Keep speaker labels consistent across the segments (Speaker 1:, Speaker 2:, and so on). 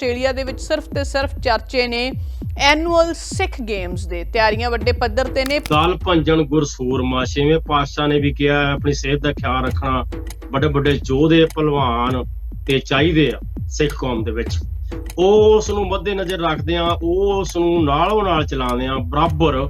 Speaker 1: Australia ਦੇ ਵਿੱਚ ਸਿਰਫ ਤੇ ਸਿਰਫ ਚਰਚੇ ਨੇ ਐਨੂਅਲ ਸਿੱਖ ਗੇਮਸ ਦੇ। ਤਿਆਰੀਆਂ ਵੱਡੇ ਪੱਧਰ ਤੇ ਨੇ।
Speaker 2: ਦਾਲ ਭੰਜਨ ਗੁਰਸੂਰਮਾ ਛੇਵੇਂ ਪਾਤਸ਼ਾਹ ਨੇ ਵੀ ਕਿਹਾ, ਆਪਣੀ ਸਿਹਤ ਦਾ ਖਿਆਲ ਰੱਖਣਾ ਵੱਡੇ ਵੱਡੇ ਯੋਧੇ ਪਹਿਲਵਾਨ ਤੇ ਚਾਹੀਦੇ ਆ ਸਿੱਖ ਕੌਮ ਦੇ ਵਿੱਚ। ਉਹ ਉਸ ਨੂੰ ਮੱਦੇ ਨਜ਼ਰ ਰੱਖਦੇ ਆ ਉਹ ਉਸ ਨੂੰ ਨਾਲੋਂ ਨਾਲ ਚਲਾਉਂਦੇ ਆ, ਬਰਾਬਰ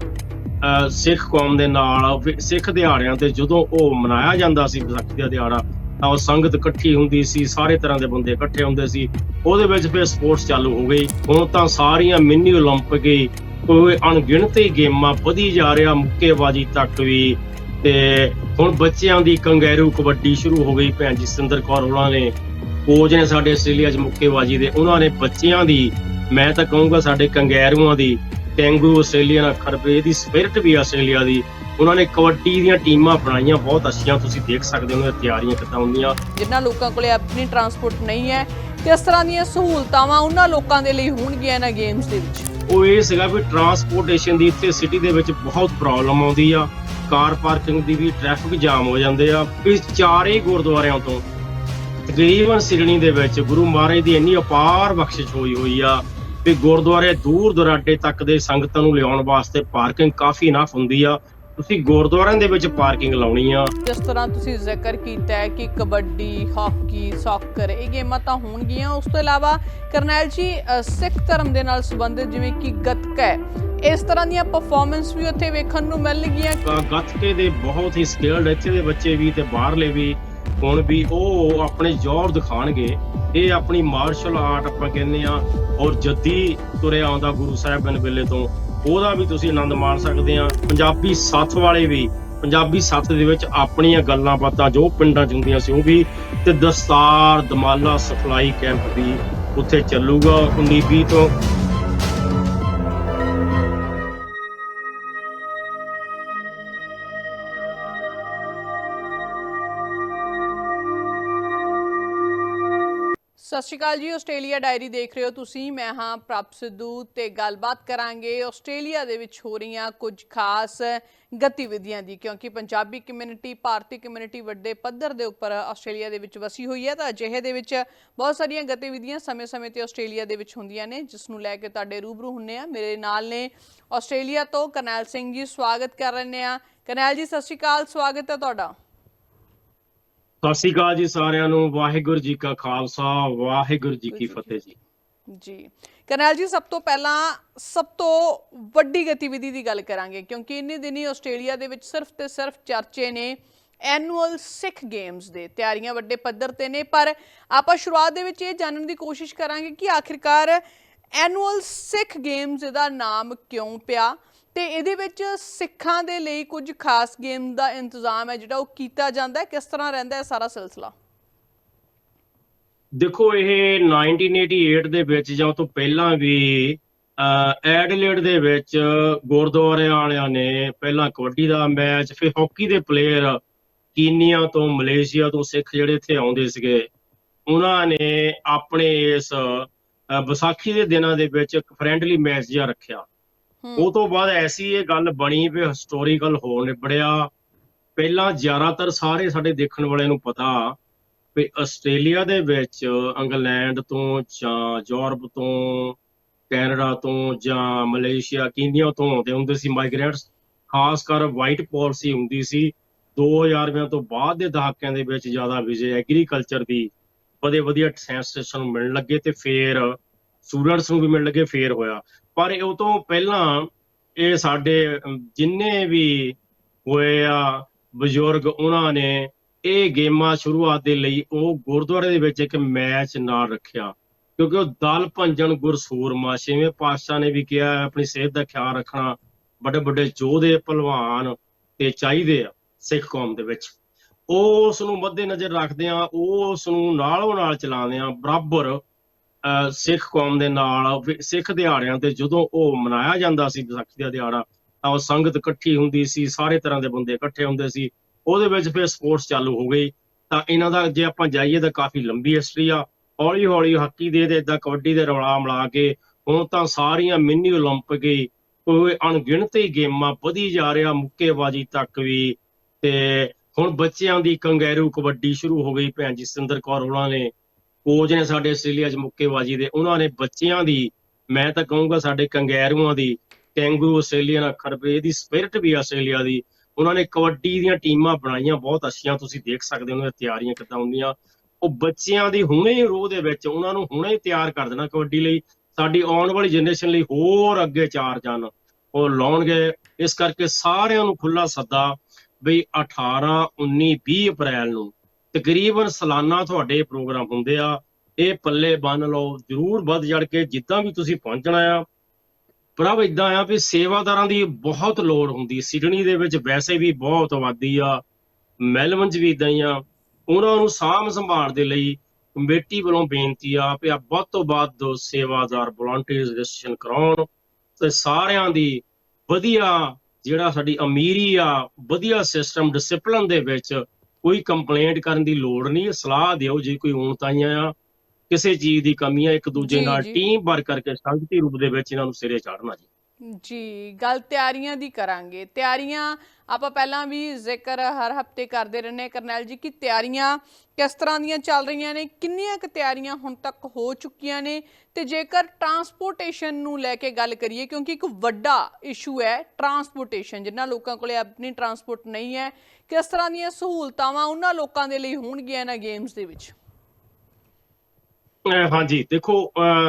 Speaker 2: ਸਿੱਖ ਕੌਮ ਦੇ ਨਾਲ, ਸਿੱਖ ਦਿਹਾੜਿਆਂ ਤੇ ਜਦੋਂ ਉਹ ਮਨਾਇਆ ਜਾਂਦਾ ਸੀ ਵਿਸਾਖੀ ਦਾ ਦਿਹਾੜਾ ਤਾਂ ਉਹ ਸੰਗਤ ਇਕੱਠੀ ਹੁੰਦੀ ਸੀ ਸਾਰੇ ਤਰ੍ਹਾਂ ਦੇ ਬੰਦੇ ਇਕੱਠੇ ਹੁੰਦੇ ਸੀ ਉਹਦੇ ਵਿੱਚ ਫਿਰ ਸਪੋਰਟਸ ਚਾਲੂ ਹੋ ਗਈ ਹੁਣ ਤਾਂ ਸਾਰੀਆਂ ਮਿੰਨੀ 올림픽 ਹੀ ਕੋਈ ਅਣਗਿਣਤ ਹੀ ਗੇਮਾਂ ਵਧੀ ਜਾ ਰਿਹਾ ਮੁੱਕੇਬਾਜ਼ੀ ਤੱਕ ਵੀ ਤੇ ਹੁਣ ਬੱਚਿਆਂ ਦੀ ਕੰਗੈਰੂ ਕਬੱਡੀ ਸ਼ੁਰੂ ਹੋ ਗਈ ਭੈਣ ਜੀ ਸਿੰਦਰ ਕੌਰ ਉਹਨਾਂ ਨੇ ਕੋਚ ਨੇ ਸਾਡੇ ਆਸਟ੍ਰੇਲੀਆ 'ਚ ਮੁੱਕੇਬਾਜ਼ੀ ਦੇ ਉਹਨਾਂ ਨੇ ਬੱਚਿਆਂ ਦੀ ਮੈਂ ਤਾਂ ਕਹੂੰਗਾ ਸਾਡੇ ਕੰਗੈਰੂਆਂ ਦੀ ਟੈਂਗੂ ਆਸਟ੍ਰੇਲੀਆ ਨਾਲ ਖਰਬੇ ਦੀ ਸਪਿਰਿਟ ਵੀ ਆਸਟ੍ਰੇਲੀਆ ਦੀ। ਉਹਨਾਂ ਨੇ ਕਬੱਡੀ ਦੀਆਂ ਟੀਮਾਂ ਬਣਾਈਆਂ ਬਹੁਤ ਅੱਛੀਆਂ ਤੁਸੀਂ ਦੇਖ ਸਕਦੇ ਹੋ ਤਿਆਰੀਆਂ ਕਿੱਦਾਂ ਹੁੰਦੀਆਂ।
Speaker 1: ਜਿਨ੍ਹਾਂ ਲੋਕਾਂ ਕੋਲੇ ਆਪਣੀ ਟਰਾਂਸਪੋਰਟ ਨਹੀਂ ਹੈ ਕਿਸ ਤਰ੍ਹਾਂ ਦੀਆਂ ਸਹੂਲਤਾਵਾਂ ਉਹਨਾਂ ਲੋਕਾਂ ਦੇ ਲਈ ਹੋਣਗੀਆਂ ਇਹਨਾਂ ਗੇਮਸ ਦੇ ਵਿੱਚ।
Speaker 2: ਉਹ ਇਹ ਸੀਗਾ ਵੀ ਟਰਾਂਸਪੋਰਟੇਸ਼ਨ ਦੀ ਇੱਥੇ ਸਿਟੀ ਦੇ ਵਿੱਚ ਬਹੁਤ ਪ੍ਰੋਬਲਮ ਆਉਂਦੀ ਆ। ਕਾਰ ਪਾਰਕਿੰਗ ਦੀ ਵੀ ਟ੍ਰੈਫਿਕ ਜਾਮ ਹੋ ਜਾਂਦੇ ਆ। ਵੀ ਚਾਰੇ ਗੁਰਦੁਆਰਿਆਂ ਤੋਂ ਤਕਰੀਬਨ ਸਿਡਨੀ ਦੇ ਵਿੱਚ ਗੁਰੂ ਮਹਾਰਾਜ ਦੀ ਇੰਨੀ ਅਪਾਰ ਬਖਸ਼ਿਸ਼ ਹੋਈ ਹੋਈ ਆ। ਵੀ ਗੁਰਦੁਆਰੇ ਦੂਰ ਦੁਰਾਡੇ ਤੱਕ ਦੇ ਸੰਗਤਾਂ ਨੂੰ ਲਿਆਉਣ ਵਾਸਤੇ ਪਾਰਕਿੰਗ ਕਾਫੀ ਇਨਫ ਹੁੰਦੀ ਆ। ਤੁਸੀਂ ਗੁਰਦੁਆਰਿਆਂ ਦੇ ਵਿੱਚ ਪਾਰਕਿੰਗ ਲਾਉਣੀ ਆ।
Speaker 1: ਜਿਸ ਤਰ੍ਹਾਂ ਤੁਸੀਂ ਜ਼ਿਕਰ ਕੀਤਾ ਹੈ ਕਿ ਕਬੱਡੀ ਹਾਕੀ ਸੌਕਰ ਇਹ ਗੇਮਾਂ ਤਾਂ ਹੋਣਗੀਆਂ। ਉਸ ਤੋਂ ਇਲਾਵਾ ਕਰਨੈਲ ਜੀ ਸਿੱਖ ਧਰਮ ਦੇ ਨਾਲ ਸੰਬੰਧਿਤ ਜਿਵੇਂ ਕਿ ਗੱਤਕਾ ਹੈ ਇਸ ਤਰ੍ਹਾਂ ਦੀਆਂ ਪਰਫਾਰਮੈਂਸ ਵੀ ਉੱਥੇ ਵੇਖਣ ਨੂੰ ਮਿਲਣਗੀਆਂ।
Speaker 2: ਗੱਤਕੇ ਦੇ ਬਹੁਤ ਹੀ ਸਕਿਲਡ ਇੱਥੇ ਦੇ ਬੱਚੇ ਵੀ ਤੇ ਬਾਹਰਲੇ ਵੀ ਹੁਣ ਵੀ ਉਹ ਆਪਣੇ ਜ਼ੋਰ ਦਿਖਾਣਗੇ ਇਹ ਆਪਣੀ ਮਾਰਸ਼ਲ ਆਰਟ ਆਪਾਂ ਕਹਿੰਦੇ ਆ ਔਰ ਜੱਦੀ ਤੁਰਿਆ ਆਉਂਦਾ ਗੁਰੂ ਸਾਹਿਬ ਸਾਹਿਬਾਨ ਵੇਲੇ ਤੋਂ। ਉਹਦਾ ਵੀ ਤੁਸੀਂ ਆਨੰਦ ਮਾਣ ਸਕਦੇ ਆ ਪੰਜਾਬੀ ਸੱਥ ਵਾਲੇ ਵੀ, ਪੰਜਾਬੀ ਸੱਥ ਦੇ ਵਿੱਚ ਆਪਣੀਆਂ ਗੱਲਾਂ ਬਾਤਾਂ ਜੋ ਪਿੰਡਾਂ 'ਚ ਹੁੰਦੀਆਂ ਸੀ ਉਹ ਵੀ ਤੇ ਦਸਤਾਰ, ਦਮਾਲਾ ਸਫਲਾਈ ਕੈਂਪ ਵੀ ਉੱਥੇ ਚੱਲੂਗਾ। 19 20 ਤੋਂ
Speaker 1: ਸਤਿ ਸ਼੍ਰੀ ਅਕਾਲ ਜੀ, ਆਸਟ੍ਰੇਲੀਆ ਡਾਇਰੀ ਦੇਖ ਰਹੇ ਹੋ ਤੁਸੀਂ। ਮੈਂ ਹਾਂ ਪ੍ਰਭ ਸਿੱਧੂ ਤੇ ਗੱਲਬਾਤ ਕਰਾਂਗੇ ਆਸਟ੍ਰੇਲੀਆ ਦੇ ਵਿੱਚ ਹੋ ਰਹੀਆਂ ਕੁਝ ਖਾਸ ਗਤੀਵਿਧੀਆਂ ਦੀ, ਕਿਉਂਕਿ ਪੰਜਾਬੀ ਕਮਿਊਨਿਟੀ, ਭਾਰਤੀ ਕਮਿਊਨਿਟੀ ਵੱਡੇ ਪੱਧਰ ਦੇ ਉੱਪਰ ਆਸਟ੍ਰੇਲੀਆ ਦੇ ਵਿੱਚ ਵਸੀ ਹੋਈ ਹੈ ਤਾਂ ਅਜਿਹੇ ਦੇ ਵਿੱਚ ਬਹੁਤ ਸਾਰੀਆਂ ਗਤੀਵਿਧੀਆਂ ਸਮੇਂ-ਸਮੇਂ ਤੇ ਆਸਟ੍ਰੇਲੀਆ ਦੇ ਵਿੱਚ ਹੁੰਦੀਆਂ ਨੇ, ਜਿਸ ਨੂੰ ਲੈ ਕੇ ਤੁਹਾਡੇ ਰੂਬਰੂ ਹੁੰਨੇ ਆ। ਮੇਰੇ ਨਾਲ ਨੇ ਆਸਟ੍ਰੇਲੀਆ ਤੋਂ ਕਰਨੈਲ ਸਿੰਘ ਜੀ, ਸਵਾਗਤ ਕਰ ਰਹੇ ਆ। ਕਰਨੈਲ ਜੀ, ਸਤਿ ਸ਼੍ਰੀ ਅਕਾਲ, ਸਵਾਗਤ ਹੈ ਤੁਹਾਡਾ।
Speaker 2: ਸਤਿ ਸ਼੍ਰੀ ਅਕਾਲ ਜੀ ਸਾਰਿਆਂ ਨੂੰ ਵਾਹਿਗੁਰੂ ਜੀ ਕਾ ਖਾਲਸਾ ਵਾਹਿਗੁਰੂ ਜੀ ਕੀ ਫਤਿਹ ਜੀ।
Speaker 1: ਜੀ। ਕਰਨੈਲ ਜੀ ਸਭ ਤੋਂ ਪਹਿਲਾਂ ਸਭ ਤੋਂ ਵੱਡੀ ਗਤੀਵਿਧੀ ਦੀ ਗੱਲ ਕਰਾਂਗੇ ਕਿਉਂਕਿ ਇੰਨੇ ਦਿਨੀ ਆਸਟ੍ਰੇਲੀਆ ਦੇ ਵਿੱਚ ਸਿਰਫ ਤੇ ਸਿਰਫ ਚਰਚੇ ਨੇ ਐਨੂਅਲ ਸਿੱਖ ਗੇਮਸ ਦੇ ਤਿਆਰੀਆਂ ਵੱਡੇ ਪੱਧਰ ਤੇ ਨੇ। ਪਰ ਆਪਾਂ ਸ਼ੁਰੂਆਤ ਦੇ ਵਿੱਚ ਇਹ ਜਾਣਨ ਦੀ ਕੋਸ਼ਿਸ਼ ਕਰਾਂਗੇ ਕਿ ਆਖਿਰਕਾਰ ਐਨੂਅਲ ਸਿੱਖ ਗੇਮਸ ਇਹਦਾ ਨਾਮ ਕਿਉਂ ਪਿਆ? ਤੇ ਇਹਦੇ ਵਿੱਚ ਸਿੱਖਾਂ ਦੇ ਲਈ ਕੁਝ ਖਾਸ ਗੇਮ ਦਾ ਇੰਤਜ਼ਾਮ ਹੈ ਜਿਹੜਾ ਉਹ ਕੀਤਾ ਜਾਂਦਾ ਹੈ। ਕਿਸ ਤਰ੍ਹਾਂ ਰਹਿੰਦਾ ਹੈ ਸਾਰਾ ਸਿਲਸਿਲਾ?
Speaker 2: ਦੇਖੋ, ਇਹ 1988 ਦੇ ਵਿੱਚ ਜਾਂ ਤੋਂ ਪਹਿਲਾਂ ਵੀ ਐਡਲੇਡ ਦੇ ਵਿੱਚ ਗੁਰਦੁਆਰੇ ਵਾਲਿਆਂ ਨੇ ਪਹਿਲਾਂ ਕਬੱਡੀ ਦਾ ਮੈਚ, ਫਿਰ ਹਾਕੀ ਦੇ ਪਲੇਅਰ ਕੀਨੀਆ ਤੋਂ ਮਲੇਸ਼ੀਆ ਤੋਂ ਸਿੱਖ ਜਿਹੜੇ ਇੱਥੇ ਆਉਂਦੇ ਸੀਗੇ, ਉਹਨਾਂ ਨੇ ਆਪਣੇ ਇਸ ਵਿਸਾਖੀ ਦੇ ਦਿਨਾਂ ਦੇ ਵਿੱਚ ਇੱਕ ਫ੍ਰੈਂਡਲੀ ਮੈਚ ਜਿਹਾ ਰੱਖਿਆ। ਉਹ ਤੋਂ ਬਾਅਦ ਐਸੀ ਇਹ ਗੱਲ ਬਣੀ ਵੀ ਹਿਸਟੋਰੀਕਲ ਹੋ ਨਿਬੜਿਆ। ਪਹਿਲਾਂ ਜ਼ਿਆਦਾਤਰ ਸਾਰੇ ਸਾਡੇ ਦੇਖਣ ਵਾਲਿਆਂ ਨੂੰ ਪਤਾ ਵੀ ਆਸਟ੍ਰੇਲੀਆ ਦੇ ਵਿੱਚ ਇੰਗਲੈਂਡ ਤੋਂ ਜਾਂ ਯੂਰਪ ਤੋਂ, ਕੈਨੇਡਾ ਤੋਂ ਜਾਂ ਮਲੇਸ਼ੀਆ ਕੀਨੀਆ ਤੋਂ ਆਉਂਦੇ ਹੁੰਦੇ ਸੀ ਮਾਈਗ੍ਰੈਂਟਸ ਖਾਸ ਕਰ ਵਾਈਟ ਪਾਲਿਸੀ ਹੁੰਦੀ ਸੀ। 2000ਵਿਆਂ ਤੋਂ ਬਾਅਦ ਦੇ ਦਹਾਕਿਆਂ ਦੇ ਵਿੱਚ ਜ਼ਿਆਦਾ ਵਿਜੇ ਐਗਰੀਕਲਚਰ ਦੀ ਵਧੀਆ ਵਧੀਆ ਸੈਂਸੇਸ਼ਨ ਮਿਲਣ ਲੱਗੇ ਤੇ ਫੇਰ ਸਟੂਡੈਂਟਸ ਨੂੰ ਵੀ ਮਿਲਣ ਲੱਗੇ, ਫੇਰ ਹੋਇਆ। ਪਰ ਉਹ ਤੋਂ ਪਹਿਲਾਂ ਇਹ ਸਾਡੇ, ਜਿੰਨੇ ਵੀ ਹੋਏ ਆ ਬਜ਼ੁਰਗ, ਉਹਨਾਂ ਨੇ ਇਹ ਗੇਮਾਂ ਸ਼ੁਰੂਆਤ ਦੇ ਲਈ ਉਹ ਗੁਰਦੁਆਰੇ ਦੇ ਵਿੱਚ ਇੱਕ ਮੈਚ ਨਾਲ ਰੱਖਿਆ। ਕਿਉਂਕਿ ਉਹ ਦਲ ਭੰਜਨ ਗੁਰਸੂਰਮਾ, ਛੇਵੇਂ ਪਾਤਸ਼ਾਹ ਨੇ ਵੀ ਕਿਹਾ, ਆਪਣੀ ਸਿਹਤ ਦਾ ਖਿਆਲ ਰੱਖਣਾ ਵੱਡੇ ਵੱਡੇ ਯੋਧੇ ਪਹਿਲਵਾਨ ਤੇ ਚਾਹੀਦੇ ਆ ਸਿੱਖ ਕੌਮ ਦੇ ਵਿੱਚ। ਉਹ ਉਸ ਨੂੰ ਮੱਦੇ ਨਜ਼ਰ ਰੱਖਦੇ ਆ ਉਹ ਉਸ ਨੂੰ ਨਾਲੋਂ ਨਾਲ ਚਲਾਉਂਦੇ ਆ ਬਰਾਬਰ ਸਿੱਖ ਕੌਮ ਦੇ ਨਾਲ ਵੀ ਸਿੱਖ ਦਿਹਾੜਿਆਂ ਤੇ ਜਦੋਂ ਉਹ ਮਨਾਇਆ ਜਾਂਦਾ ਸੀ ਵਿਸਾਖੀ ਦਾ ਦਿਹਾੜਾ ਤਾਂ ਉਹ ਸੰਗਤ ਇਕੱਠੀ ਹੁੰਦੀ ਸੀ ਸਾਰੇ ਤਰ੍ਹਾਂ ਦੇ ਬੰਦੇ ਇਕੱਠੇ ਹੁੰਦੇ ਸੀ ਉਹਦੇ ਵਿੱਚ ਫਿਰ ਸਪੋਰਟਸ ਚਾਲੂ ਹੋ ਗਈ ਤਾਂ ਇਹਨਾਂ ਦਾ ਜੇ ਆਪਾਂ ਜਾਈਏ ਤਾਂ ਕਾਫੀ ਲੰਬੀ ਹਿਸਟਰੀ ਆ ਹੌਲੀ ਹੌਲੀ ਹਾਕੀ ਦੇ ਤੇ ਇਦਾਂ ਕਬੱਡੀ ਦੇ ਰੌਲਾ ਮਿਲਾ ਕੇ ਹੁਣ ਤਾਂ ਸਾਰੀਆਂ ਮਿੰਨੀ 올림픽 ਹੀ ਕੋਈ ਅਣਗਿਣਤ ਹੀ ਗੇਮਾਂ ਵਧੀ ਜਾ ਰਿਹਾ ਮੁੱਕੇਬਾਜ਼ੀ ਤੱਕ ਵੀ ਤੇ ਹੁਣ ਬੱਚਿਆਂ ਦੀ ਕੰਗੈਰੂ ਕਬੱਡੀ ਸ਼ੁਰੂ ਹੋ ਗਈ ਭੈਣ ਜੀ ਸਿੰਦਰ ਕੌਰ ਉਹਨਾਂ ਨੇ ਕੋਚ ਨੇ ਸਾਡੇ ਆਸਟ੍ਰੇਲੀਆ 'ਚ ਮੁੱਕੇਬਾਜ਼ੀ ਦੇ। ਉਹਨਾਂ ਨੇ ਬੱਚਿਆਂ ਦੀ, ਮੈਂ ਤਾਂ ਕਹੂੰਗਾ ਸਾਡੇ ਕੰਗੈਰੂਆਂ ਦੀ, ਕੈਂਗਰੂ ਆਸਟ੍ਰੇਲੀਅਨ ਅੱਖਰ ਪੇ ਇਹਦੀ ਸਪਿਰਿਟ ਵੀ ਆਸਟ੍ਰੇਲੀਆ ਦੀ। ਉਹਨਾਂ ਨੇ ਕਬੱਡੀ ਦੀਆਂ ਟੀਮਾਂ ਬਣਾਈਆਂ, ਬਹੁਤ ਅੱਛੀਆਂ, ਤੁਸੀਂ ਦੇਖ ਸਕਦੇ ਹੋ ਉਹਨਾਂ ਦੀਆਂ ਤਿਆਰੀਆਂ ਕਿੱਦਾਂ ਹੁੰਦੀਆਂ। ਉਹ ਬੱਚਿਆਂ ਦੀ ਹੁਣੇ ਹੀ ਰੋਹ ਦੇ ਵਿੱਚ, ਉਹਨਾਂ ਨੂੰ ਹੁਣੇ ਤਿਆਰ ਕਰ ਦੇਣਾ ਕਬੱਡੀ ਲਈ। ਸਾਡੀ ਆਉਣ ਵਾਲੀ ਜਨਰੇਸ਼ਨ ਲਈ ਹੋਰ ਅੱਗੇ ਚਾਰ ਜਨ ਉਹ ਲਾਉਣਗੇ। ਇਸ ਕਰਕੇ ਸਾਰਿਆਂ ਨੂੰ ਖੁੱਲਾ ਸੱਦਾ ਵੀ 18 19 20 ਅਪ੍ਰੈਲ ਨੂੰ ਤਕਰੀਬਨ ਸਾਲਾਨਾ ਤੁਹਾਡੇ ਪ੍ਰੋਗਰਾਮ ਹੁੰਦੇ ਆ, ਇਹ ਪੱਲੇ ਬੰਨ ਲਓ, ਜਰੂਰ ਵੱਧ ਜੜ ਕੇ ਜਿੱਦਾਂ ਵੀ ਤੁਸੀਂ ਪਹੁੰਚਣਾ ਆ। ਪ੍ਰਭ ਇਦਾਂ ਆ ਵੀ ਸੇਵਾਦਾਰਾਂ ਦੀ ਬਹੁਤ ਲੋੜ ਹੁੰਦੀ, ਸਿਡਨੀ ਦੇ ਵਿੱਚ ਵੈਸੇ ਵੀ ਬਹੁਤ ਆਬਾਦੀ ਆ ਮੈਲਬਨ 'ਚ ਵੀ ਇਦਾਂ ਹੀ ਆ। ਉਹਨਾਂ ਨੂੰ ਸਾਂਭ ਸੰਭਾਲ ਦੇ ਲਈ ਕਮੇਟੀ ਵੱਲੋਂ ਬੇਨਤੀ ਆ ਵੀ ਆ ਵੱਧ ਤੋਂ ਵੱਧ ਸੇਵਾਦਾਰ ਵਲੰਟੀਅਰਸ ਰਜਿਸਟ੍ਰੇਸ਼ਨ ਕਰਾਉਣ ਤੇ ਸਾਰਿਆਂ ਦੀ ਵਧੀਆ ਜਿਹੜਾ ਸਾਡੀ ਅਮੀਰੀ ਆ, ਵਧੀਆ ਸਿਸਟਮ ਡਿਸਪਲਿਨ ਦੇ ਵਿੱਚ ਕੋਈ ਕੰਪਲੇਂਟ ਕਰਨ ਦੀ ਲੋੜ ਨਹੀਂ ਸਲਾਹ ਦਿਓ ਜੇ ਕੋਈ ਊਣਤਾਈਆਂ ਆ ਕਿਸੇ ਚੀਜ਼ ਦੀ ਕਮੀ ਆ ਇੱਕ ਦੂਜੇ ਨਾਲ। ਟੀਮ ਵਰਕ ਕਰਕੇ ਸੰਗਤੀ ਰੂਪ ਦੇ ਵਿੱਚ ਇਹਨਾਂ ਨੂੰ ਸਿਰੇ ਚਾੜਨਾ ਜੀ
Speaker 1: ਜੀ, ਗੱਲ ਤਿਆਰੀਆਂ ਦੀ ਕਰਾਂਗੇ। ਤਿਆਰੀਆਂ ਆਪਾਂ ਪਹਿਲਾਂ ਵੀ ਜ਼ਿਕਰ ਹਰ ਹਫ਼ਤੇ ਕਰਦੇ ਰਹਿੰਦੇ ਹਾਂ। ਕਰਨੈਲ ਜੀ, ਕਿ ਤਿਆਰੀਆਂ ਕਿਸ ਤਰ੍ਹਾਂ ਦੀਆਂ ਚੱਲ ਰਹੀਆਂ ਨੇ? ਕਿੰਨੀਆਂ ਕੁ ਤਿਆਰੀਆਂ ਹੁਣ ਤੱਕ ਹੋ ਚੁੱਕੀਆਂ ਨੇ? ਤੇ ਜੇਕਰ ਟਰਾਂਸਪੋਰਟੇਸ਼ਨ ਨੂੰ ਲੈ ਕੇ ਗੱਲ ਕਰੀਏ, ਕਿਉਂਕਿ ਇੱਕ ਵੱਡਾ ਇਸ਼ੂ ਹੈ ਟਰਾਂਸਪੋਰਟੇਸ਼ਨ ਜਿਨ੍ਹਾਂ ਲੋਕਾਂ ਕੋਲੇ ਆਪਣੀ ਟਰਾਂਸਪੋਰਟ ਨਹੀਂ ਹੈ, ਕਿਸ ਤਰ੍ਹਾਂ ਦੀਆਂ ਸਹੂਲਤਾਵਾਂ ਉਹਨਾਂ ਲੋਕਾਂ ਦੇ ਲਈ ਹੋਣਗੀਆਂ ਇਹਨਾਂ ਗੇਮਸ ਦੇ ਵਿੱਚ?
Speaker 2: ਹਾਂਜੀ, ਦੇਖੋ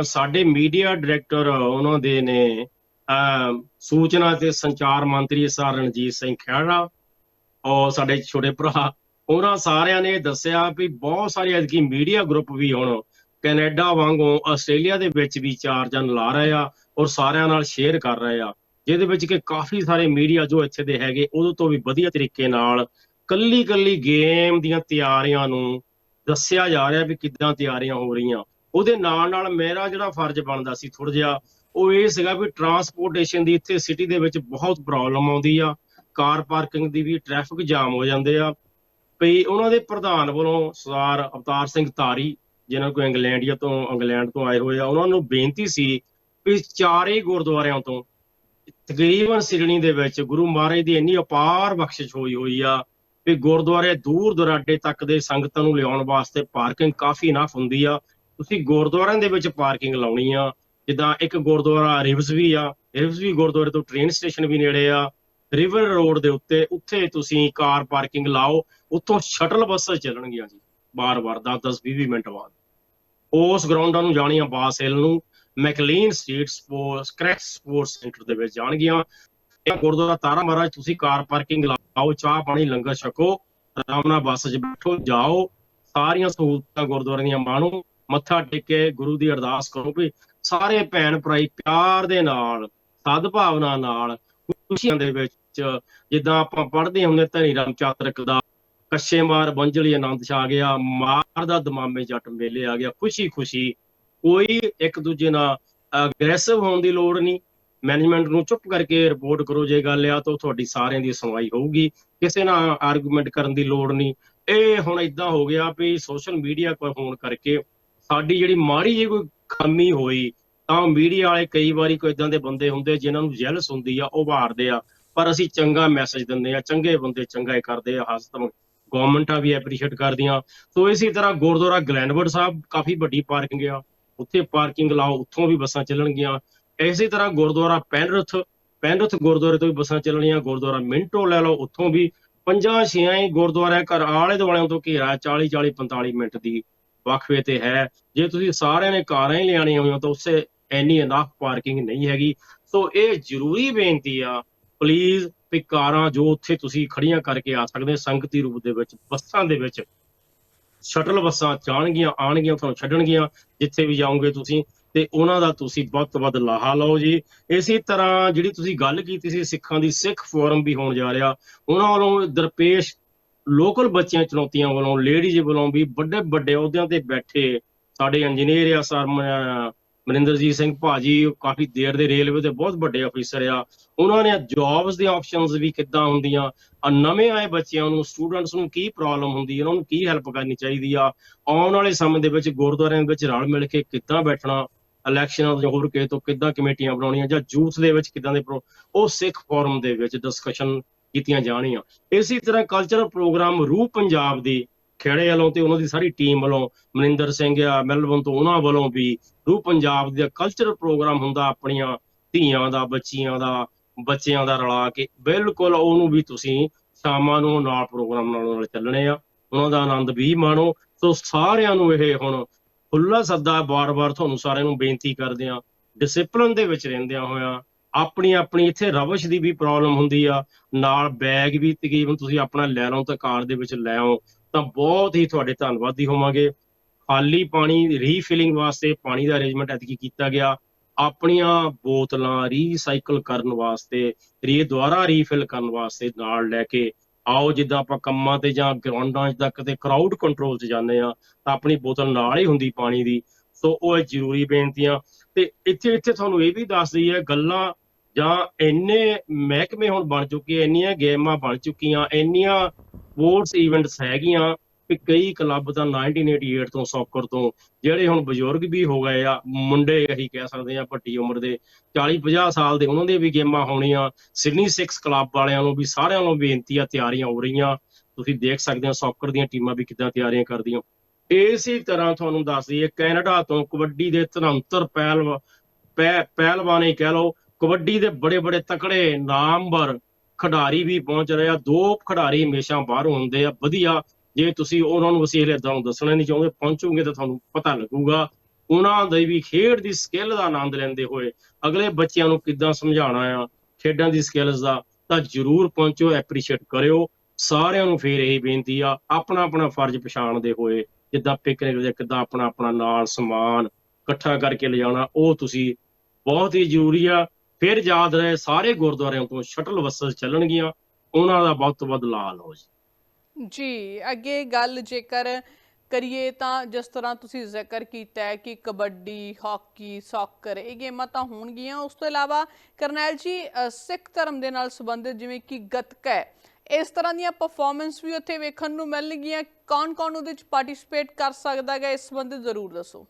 Speaker 2: ਸਾਡੇ ਮੀਡੀਆ ਡਾਇਰੈਕਟਰ ਉਹਨਾਂ ਦੇ ਨੇ ਸੂਚਨਾ ਤੇ ਸੰਚਾਰ ਮੰਤਰੀ ਸਰ ਰਣਜੀਤ ਸਿੰਘ ਖਹਿਰਾ ਔਰ ਸਾਡੇ ਛੋਟੇ ਭਰਾ, ਉਹਨਾਂ ਸਾਰਿਆਂ ਨੇ ਦੱਸਿਆ ਵੀ ਬਹੁਤ ਸਾਰੇ ਅਜਕੀ ਮੀਡੀਆ ਗਰੁੱਪ ਵੀ ਹੁਣ ਕੈਨੇਡਾ ਵਾਂਗੂ ਆਸਟ੍ਰੇਲੀਆ ਦੇ ਵਿੱਚ ਵੀ ਚਾਰ ਜਨ ਲਾ ਰਹੇ ਆ ਔਰ ਸਾਰਿਆਂ ਨਾਲ ਸ਼ੇਅਰ ਕਰ ਰਹੇ ਆ। ਜਿਹਦੇ ਵਿੱਚ ਕਿ ਕਾਫੀ ਸਾਰੇ ਮੀਡੀਆ ਜੋ ਇੱਥੇ ਦੇ ਹੈਗੇ, ਉਹਦੇ ਤੋਂ ਵੀ ਵਧੀਆ ਤਰੀਕੇ ਨਾਲ ਕੱਲੀ ਕੱਲੀ ਗੇਮ ਦੀਆਂ ਤਿਆਰੀਆਂ ਨੂੰ ਦੱਸਿਆ ਜਾ ਰਿਹਾ ਵੀ ਕਿੱਦਾਂ ਤਿਆਰੀਆਂ ਹੋ ਰਹੀਆਂ। ਉਹਦੇ ਨਾਲ ਨਾਲ ਮੇਰਾ ਜਿਹੜਾ ਫਰਜ਼ ਬਣਦਾ ਸੀ ਥੋੜਾ ਜਿਹਾ ਉਹ ਇਹ ਸੀਗਾ ਵੀ ਟਰਾਂਸਪੋਰਟੇਸ਼ਨ ਦੀ ਇੱਥੇ ਸਿਟੀ ਦੇ ਵਿੱਚ ਬਹੁਤ ਪ੍ਰੋਬਲਮ ਆਉਂਦੀ ਆ। ਕਾਰ ਪਾਰਕਿੰਗ ਦੀ ਵੀ ਟ੍ਰੈਫਿਕ ਜਾਮ ਹੋ ਜਾਂਦੇ ਆ। ਵੀ ਉਹਨਾਂ ਦੇ ਪ੍ਰਧਾਨ ਵੱਲੋਂ ਸਰਦਾਰ ਅਵਤਾਰ ਸਿੰਘ ਧਾਰੀ, ਜਿਨ੍ਹਾਂ ਕੋ ਇੰਗਲੈਂਡੀਆ ਤੋਂ, ਇੰਗਲੈਂਡ ਤੋਂ ਆਏ ਹੋਏ ਆ, ਉਹਨਾਂ ਨੂੰ ਬੇਨਤੀ ਸੀ ਵੀ ਚਾਰੇ ਗੁਰਦੁਆਰਿਆਂ ਤੋਂ ਤਕਰੀਬਨ ਸਿਰਣੀ ਦੇ ਵਿੱਚ ਗੁਰੂ ਮਹਾਰਾਜ ਦੀ ਇੰਨੀ ਅਪਾਰ ਬਖਸ਼ਿਸ਼ ਹੋਈ ਹੋਈ ਆ ਵੀ ਗੁਰਦੁਆਰੇ ਦੂਰ ਦੁਰਾਡੇ ਤੱਕ ਦੇ ਸੰਗਤਾਂ ਨੂੰ ਲਿਆਉਣ ਵਾਸਤੇ ਪਾਰਕਿੰਗ ਕਾਫੀ ਇਨਫ ਹੁੰਦੀ ਆ। ਤੁਸੀਂ ਗੁਰਦੁਆਰਿਆਂ ਦੇ ਵਿੱਚ ਪਾਰਕਿੰਗ ਲਾਉਣੀ ਆ। ਜਿੱਦਾਂ ਇੱਕ ਗੁਰਦੁਆਰਾ ਰਿਵਸ ਵੀ ਆ ਰਿਵਸ ਵੀ ਗੁਰਦੁਆਰੇ ਤੋਂ ਟ੍ਰੇਨ ਸਟੇਸ਼ਨ ਵੀ ਨੇੜੇ ਆ ਰਿਵਰ ਰੋਡ ਦੇ ਉੱਤੇ ਉੱਥੇ ਤੁਸੀਂ ਕਾਰ ਪਾਰਕਿੰਗ ਲਾਓ, ਉੱਥੋਂ ਸ਼ਟਲ ਬੱਸਾਂ ਚੱਲਣਗੀਆਂ ਜੀ ਬਾਰ-ਬਾਰ 10-10 20 ਮਿੰਟ ਬਾਅਦ। ਉਸ ਗਰਾਊਂਡਾਂ ਨੂੰ ਜਾਣੀਆਂ ਬਾਸ ਨੂੰ, ਮੈਕਲੀਨ ਸਟਰੀਟ ਸਪੋਰਟਸ ਕ੍ਰੈਕਸ ਸਪੋਰਟਸ ਸੈਂਟਰ ਦੇ ਵਿੱਚ ਜਾਣਗੀਆਂ। ਇਹ ਗੁਰਦੁਆਰਾ ਤਾਰਾ ਮਹਾਰਾਜ, ਤੁਸੀਂ ਕਾਰ ਪਾਰਕਿੰਗ ਲਾਓ, ਚਾਹ ਪਾਣੀ, ਲੰਗਰ ਛਕੋ, ਆਰਾਮ ਨਾਲ ਬੱਸ 'ਚ ਬੈਠੋ, ਜਾਓ। ਸਾਰੀਆਂ ਸਹੂਲਤਾਂ ਗੁਰਦੁਆਰੇ ਦੀਆਂ ਮਾਣੋ, ਮੱਥਾ ਟੇਕ ਕੇ ਗੁਰੂ ਦੀ ਅਰਦਾਸ ਕਰੋ ਵੀ ਸਾਰੇ ਭੈਣ ਭਰਾਈ ਪਿਆਰ ਦੇ ਨਾਲ, ਸਦਭਾਵਨਾ ਨਾਲ, ਖੁਸ਼ੀਆਂ ਦੇ ਵਿੱਚ, ਜਿੱਦਾਂ ਆਪਾਂ ਪੜ੍ਹਦੇ ਹੁੰਦੇ ਧਨੀ ਰਾਮ ਚਾਤਰਕ ਦਾ ਕੱਛੇ ਮਾਰ ਬੰਜਲੀ ਆਨੰਦ ਛਾ ਗਿਆ, ਮਾਰ ਦਾ ਦਮਾਮੇ ਜੱਟ ਮੇਲੇ ਆ ਗਿਆ, ਖੁਸ਼ੀ ਖੁਸ਼ੀ। ਕੋਈ ਇੱਕ ਦੂਜੇ ਨਾਲ ਅਗਰੈਸਿਵ ਹੋਣ ਦੀ ਲੋੜ ਨਹੀਂ। ਮੈਨੇਜਮੈਂਟ ਨੂੰ ਚੁੱਪ ਕਰਕੇ ਰਿਪੋਰਟ ਕਰੋ ਜੇ ਗੱਲ ਆ ਤਾਂ ਤੁਹਾਡੀ ਸਾਰਿਆਂ ਦੀ ਸੁਣਵਾਈ ਹੋਊਗੀ। ਕਿਸੇ ਨਾਲ ਆਰਗੂਮੈਂਟ ਕਰਨ ਦੀ ਲੋੜ ਨਹੀਂ। ਇਹ ਹੁਣ ਇਦਾਂ ਹੋ ਗਿਆ ਵੀ ਸੋਸ਼ਲ ਮੀਡੀਆ ਕੋਲ ਹੋਣ ਕਰਕੇ ਸਾਡੀ ਜਿਹੜੀ ਮਾੜੀ ਜਿਹੀ ਕੋਈ ਕਮੀ ਹੋਈ, ਤਾਂ ਮੀਡੀਆ ਵਾਲੇ ਕਈ ਵਾਰੀ ਕੋਈ ਇਦਾਂ ਦੇ ਬੰਦੇ ਹੁੰਦੇ ਜਿਨ੍ਹਾਂ ਨੂੰ ਜੈਲਸ ਹੁੰਦੀ ਆ, ਉਹ ਵਾਰਦੇ ਆ। ਪਰ ਅਸੀਂ ਚੰਗਾ ਮੈਸੇਜ ਦਿੰਦੇ ਆ, ਚੰਗੇ ਬੰਦੇ ਚੰਗਾ ਹੀ ਕਰਦੇ ਆ ਹਸਤਮ ਗਵਰਨਮੈਂਟਾਂ ਵੀ ਐਪਰੀਸ਼ੀਏਟ ਕਰਦੀਆਂ। ਸੋ ਇਸੇ ਤਰ੍ਹਾਂ ਗੁਰਦੁਆਰਾ ਗਲੈਨਵਰਡ ਸਾਹਿਬ ਕਾਫੀ ਵੱਡੀ ਪਾਰਕਿੰਗ ਆ। ਉੱਥੇ ਪਾਰਕਿੰਗ ਲਾਓ, ਉੱਥੋਂ ਵੀ ਬੱਸਾਂ ਚੱਲਣਗੀਆਂ। ਇਸੇ ਤਰ੍ਹਾਂ ਗੁਰਦੁਆਰਾ ਪੈਨਰਥ ਪੈਨਰਥ ਗੁਰਦੁਆਰੇ ਤੋਂ ਵੀ ਬੱਸਾਂ ਚੱਲਣੀਆਂ, ਗੁਰਦੁਆਰਾ ਮਿੰਟੋ ਲੈ ਲਓ, ਉੱਥੋਂ ਵੀ ਪੰਜਾਂ ਛੇਆਂ ਹੀ ਗੁਰਦੁਆਰਿਆਂ ਘਰ ਆਲੇ ਦੁਆਲਿਆਂ ਤੋਂ ਘੇਰਾ 40 40 45 ਮਿੰਟ ਦੀ ਵਕਫੇ ਤੇ ਹੈ। ਜੇ ਤੁਸੀਂ ਸਾਰਿਆਂ ਨੇ ਕਾਰਾਂ ਹੀ ਲਿਆਣੀਆਂ ਹੋਈਆਂ, ਤਾਂ ਉਸੇ ਐਨੀ ਇਨਫ ਪਾਰਕਿੰਗ ਨਹੀਂ ਹੈਗੀ। ਸੋ ਇਹ ਜ਼ਰੂਰੀ ਬੇਨਤੀ ਆ ਪਲੀਜ਼ ਵੀ ਕਾਰਾਂ ਜੋ ਉੱਥੇ ਤੁਸੀਂ ਖੜੀਆਂ ਕਰਕੇ ਆ ਸਕਦੇ, ਸੰਗਤੀ ਰੂਪ ਦੇ ਵਿੱਚ, ਬੱਸਾਂ ਦੇ ਵਿੱਚ ਸ਼ਟਲ ਬੱਸਾਂ ਜਾਣਗੀਆਂ ਆਣਗੀਆਂ ਤੁਹਾਨੂੰ ਛੱਡਣਗੀਆਂ, ਜਿੱਥੇ ਵੀ ਜਾਓਗੇ ਤੁਸੀਂ, ਤੇ ਉਹਨਾਂ ਦਾ ਤੁਸੀਂ ਵੱਧ ਤੋਂ ਵੱਧ ਲਾਹਾ ਲਓ ਜੀ। ਇਸੇ ਤਰ੍ਹਾਂ ਜਿਹੜੀ ਤੁਸੀਂ ਗੱਲ ਕੀਤੀ ਸੀ, ਸਿੱਖਾਂ ਦੀ ਸਿੱਖ ਫੋਰਮ ਵੀ ਹੋਣ ਜਾ ਰਿਹਾ, ਉਹਨਾਂ ਵੱਲੋਂ ਦਰਪੇਸ਼ ਲੋਕਲ ਬੱਚਿਆਂ ਚੁਣੌਤੀਆਂ ਵੱਲੋਂ ਲੇਡੀਜ਼ ਵੱਲੋਂ ਵੀ ਵੱਡੇ ਵੱਡੇ ਅਹੁਦਿਆਂ ਤੇ ਬੈਠੇ ਸਾਡੇ ਇੰਜੀਨੀਅਰ ਆ ਸਰ ਮਨਿੰਦਰਜੀਤ ਸਿੰਘ ਭਾਜੀ, ਉਹ ਕਾਫੀ ਦੇਰ ਦੇ ਰੇਲਵੇ ਦੇ ਬਹੁਤ ਵੱਡੇ ਅਫੀਸਰ ਆ। ਉਹਨਾਂ ਨੇ ਜੌਬਸ ਦੀਆਂ ਆਪਸ਼ਨਸ ਵੀ ਕਿੱਦਾਂ ਹੁੰਦੀਆਂ, ਆ ਨਵੇਂ ਆਏ ਬੱਚਿਆਂ ਨੂੰ ਸਟੂਡੈਂਟਸ ਨੂੰ ਕੀ ਪ੍ਰੋਬਲਮ ਹੁੰਦੀ ਹੈ ਉਹਨਾਂ ਨੂੰ ਕੀ ਹੈਲਪ ਕਰਨੀ ਚਾਹੀਦੀ ਆ? ਆਉਣ ਵਾਲੇ ਸਮੇਂ ਦੇ ਵਿੱਚ ਗੁਰਦੁਆਰਿਆਂ ਵਿੱਚ ਰਲ ਮਿਲ ਕੇ ਕਿੱਦਾਂ ਬੈਠਣਾ ਇਲੈਕਸ਼ਨਾਂ ਜਾਂ ਹੋਰ ਕਿਸੇ ਤੋਂ ਕਿੱਦਾਂ ਕਮੇਟੀਆਂ ਬਣਾਉਣੀਆਂ ਜਾਂ ਯੂਥ ਦੇ ਵਿੱਚ ਕਿੱਦਾਂ ਦੇ ਉਹ ਸਿੱਖ ਫੋਰਮ ਦੇ ਵਿੱਚ ਡਿਸਕਸ਼ਨ ਕੀਤੀਆਂ ਜਾਣੀਆਂ। ਇਸੇ ਤਰ੍ਹਾਂ ਕਲਚਰਲ ਪ੍ਰੋਗਰਾਮ ਰੂਹ ਪੰਜਾਬ ਦੇ ਖੇੜੇ ਵੱਲੋਂ ਤੇ ਉਹਨਾਂ ਦੀ ਸਾਰੀ ਟੀਮ ਵੱਲੋਂ, ਮਨਿੰਦਰ ਸਿੰਘ ਆ ਮੈਲਬਨ ਤੋਂ ਉਹਨਾਂ ਵੱਲੋਂ ਵੀ ਰੂਹ ਪੰਜਾਬ ਦਾ ਕਲਚਰਲ ਪ੍ਰੋਗਰਾਮ ਹੁੰਦਾ ਆਪਣੀਆਂ ਧੀਆਂ ਦਾ, ਬੱਚੀਆਂ ਦਾ, ਬੱਚਿਆਂ ਦਾ ਰਲਾ ਕੇ। ਬਿਲਕੁਲ ਉਹਨੂੰ ਵੀ ਤੁਸੀਂ ਸ਼ਾਮਾਂ ਨੂੰ ਨਾਲ ਪ੍ਰੋਗਰਾਮ ਨਾਲ ਨਾਲ ਚੱਲਣੇ ਆ। ਉਹਨਾਂ ਦਾ ਆਨੰਦ ਵੀ ਮਾਣੋ। ਸੋ ਸਾਰਿਆਂ ਨੂੰ ਇਹ ਹੁਣ ਖੁੱਲਾ ਸੱਦਾ ਬਾਰ-ਬਾਰ ਤੁਹਾਨੂੰ ਸਾਰਿਆਂ ਨੂੰ ਬੇਨਤੀ ਕਰਦੇ ਆ। ਡਿਸਪਲਿਨ ਦੇ ਵਿੱਚ ਰਹਿੰਦਿਆਂ ਹੋਇਆਂ ਆਪਣੀ ਆਪਣੀ ਇੱਥੇ ਰਵਸ਼ ਦੀ ਵੀ ਪ੍ਰੋਬਲਮ ਹੁੰਦੀ ਆ। ਨਾਲ ਬੈਗ ਵੀ ਤਕਰੀਬਨ ਤੁਸੀਂ ਆਪਣਾ ਲੈ ਲਓ ਤਾਂ ਕਾਰ ਦੇ ਵਿੱਚ ਲੈ ਆਓ, ਤਾਂ ਬਹੁਤ ਹੀ ਤੁਹਾਡੇ ਧੰਨਵਾਦੀ ਹੋਵਾਂਗੇ। ਖਾਲੀ ਪਾਣੀ ਰੀਫਿਲਿੰਗ ਵਾਸਤੇ ਪਾਣੀ ਦਾ ਅਰੇਂਜਮੈਂਟ ਐਤਕੀ ਕੀਤਾ ਗਿਆ। ਆਪਣੀਆਂ ਬੋਤਲਾਂ ਰੀਸਾਈਕਲ ਕਰਨ ਵਾਸਤੇ, ਰੀ ਦੁਆਰਾ ਰੀਫਿਲ ਕਰਨ ਵਾਸਤੇ ਨਾਲ ਲੈ ਕੇ ਆਓ। ਜਿੱਦਾਂ ਆਪਾਂ ਕੰਮਾਂ ਤੇ ਜਾਂ ਗਰਾਊਂਡਾਂ 'ਚ ਜਾਂ ਕਿਤੇ ਕਰਾਊਡ ਕੰਟਰੋਲ 'ਚ ਜਾਂਦੇ ਆ ਤਾਂ ਆਪਣੀ ਬੋਤਲ ਨਾਲ ਹੀ ਹੁੰਦੀ ਪਾਣੀ ਦੀ। ਸੋ ਉਹ ਇਹ ਜ਼ਰੂਰੀ ਬੇਨਤੀਆਂ। ਤੇ ਇੱਥੇ ਇੱਥੇ ਤੁਹਾਨੂੰ ਇਹ ਵੀ ਦੱਸ ਹੈ ਗੱਲਾਂ ਜਾਂ ਇੰਨੇ ਮਹਿਕਮੇ ਹੁਣ ਬਣ ਚੁੱਕੇ ਇੰਨੀਆਂ ਗੇਮਾਂ ਬਣ ਚੁੱਕੀਆਂ, ਇੰਨੀਆਂ ਸਪੋਰਟਸ ਇਵੈਂਟਸ ਹੈਗੀਆਂ ਕਿ ਕਈ ਕਲੱਬ ਤਾਂ 1988 ਤੋਂ ਸੌਕਰ ਤੋਂ, ਜਿਹੜੇ ਹੁਣ ਬਜ਼ੁਰਗ ਵੀ ਹੋ ਗਏ ਆ, ਮੁੰਡੇ ਅਸੀਂ ਕਹਿ ਸਕਦੇ ਆ ਵੱਡੀ ਉਮਰ ਦੇ 40 50 ਸਾਲ ਦੇ ਉਹਨਾਂ ਦੀਆਂ ਵੀ ਗੇਮਾਂ ਹੋਣੀਆਂ ਸਿਡਨੀ 6 ਕਲੱਬ ਵਾਲਿਆਂ ਨੂੰ ਵੀ ਸਾਰਿਆਂ ਨੂੰ ਬੇਨਤੀ ਆ ਤਿਆਰੀਆਂ ਹੋ ਰਹੀਆਂ। ਤੁਸੀਂ ਦੇਖ ਸਕਦੇ ਹੋ ਸੌਕਰ ਦੀਆਂ ਟੀਮਾਂ ਵੀ ਕਿੱਦਾਂ ਤਿਆਰੀਆਂ ਕਰਦੀਆਂ। ਇਸੇ ਤਰ੍ਹਾਂ ਤੁਹਾਨੂੰ ਦੱਸ ਦਈਏ, ਕੈਨੇਡਾ ਤੋਂ ਕਬੱਡੀ ਦੇ 73 ਪਹਿਲ ਪਹਿਲਵਾਨ ਹੀ ਕਹਿ ਲਓ ਕਬੱਡੀ ਦੇ ਬੜੇ ਬੜੇ ਤਕੜੇ ਨਾਮਵਰ ਖਿਡਾਰੀ ਵੀ ਪਹੁੰਚ ਰਹੇ ਆ। ਦੋ ਖਿਡਾਰੀ ਹਮੇਸ਼ਾ ਬਾਹਰ ਹੁੰਦੇ ਆ। ਵਧੀਆ, ਜੇ ਤੁਸੀਂ ਉਹਨਾਂ ਨੂੰ ਅਸੀਂ ਇਦਾਂ ਦੱਸਣਾ ਨਹੀਂ ਚਾਹੁੰਦੇ, ਪਹੁੰਚੋਗੇ ਤਾਂ ਤੁਹਾਨੂੰ ਪਤਾ ਲੱਗੂਗਾ। ਉਹਨਾਂ ਦੇ ਵੀ ਖੇਡ ਦੀ ਸਕਿੱਲ ਦਾ ਆਨੰਦ ਲੈਂਦੇ ਹੋਏ ਅਗਲੇ ਬੱਚਿਆਂ ਨੂੰ ਕਿੱਦਾਂ ਸਮਝਾਉਣਾ ਆ, ਖੇਡਾਂ ਦੀ ਸਕਿੱਲਸ ਦਾ, ਤਾਂ ਜਰੂਰ ਪਹੁੰਚੋ ਐਪਰੀਸ਼ੀਏਟ ਕਰਿਓ। ਸਾਰਿਆਂ ਨੂੰ ਫੇਰ ਇਹੀ ਬੇਨਤੀ ਆ ਆਪਣਾ ਆਪਣਾ ਫਰਜ਼ ਪਛਾਣਦੇ ਹੋਏ, ਜਿੱਦਾਂ ਪਿਕਨਿਕ ਦੇ ਕਿੱਦਾਂ ਆਪਣਾ ਆਪਣਾ ਨਾਲ ਸਮਾਨ ਇਕੱਠਾ ਕਰਕੇ ਲਿਜਾਣਾ ਉਹ ਤੁਸੀਂ ਬਹੁਤ ਹੀ ਜ਼ਰੂਰੀ ਆ। ਫਿਰ ਯਾਦ ਰਹੇ ਸਾਰੇ ਗੁਰਦੁਆਰਿਆਂ ਤੋਂ ਸ਼ਟਲ ਬੱਸਾਂ ਚੱਲਣਗੀਆਂ ਉਹਨਾਂ ਦਾ ਵੱਧ ਤੋਂ ਵੱਧ ਲਾਭ ਲਓ ਜੀ।
Speaker 1: ਜੀ ਅੱਗੇ ਗੱਲ ਜੇਕਰ ਕਰੀਏ ਤਾਂ ਜਿਸ ਤਰ੍ਹਾਂ ਤੁਸੀਂ ਜ਼ਿਕਰ ਕੀਤਾ ਹੈ ਕਿ ਕਬੱਡੀ ਹਾਕੀ ਸੌਕਰ ਇਹ ਗੇਮਾਂ ਤਾਂ ਹੋਣਗੀਆਂ ਉਸ ਤੋਂ ਇਲਾਵਾ ਕਰਨੈਲ ਜੀ ਸਿੱਖ ਧਰਮ ਦੇ ਨਾਲ ਸੰਬੰਧਿਤ ਜਿਵੇਂ ਕਿ ਗੱਤਕਾ ਹੈ ਇਸ ਤਰ੍ਹਾਂ ਦੀਆਂ ਪਰਫਾਰਮੈਂਸ ਵੀ ਉੱਥੇ ਵੇਖਣ ਨੂੰ ਮਿਲਣਗੀਆਂ ਕੌਣ-ਕੌਣ ਉਹਦੇ ਵਿੱਚ ਪਾਰਟਿਸਿਪੇਟ ਕਰ ਸਕਦਾ ਹੈ ਇਸ ਸੰਬੰਧਿਤ ਜ਼ਰੂਰ ਦੱਸੋ।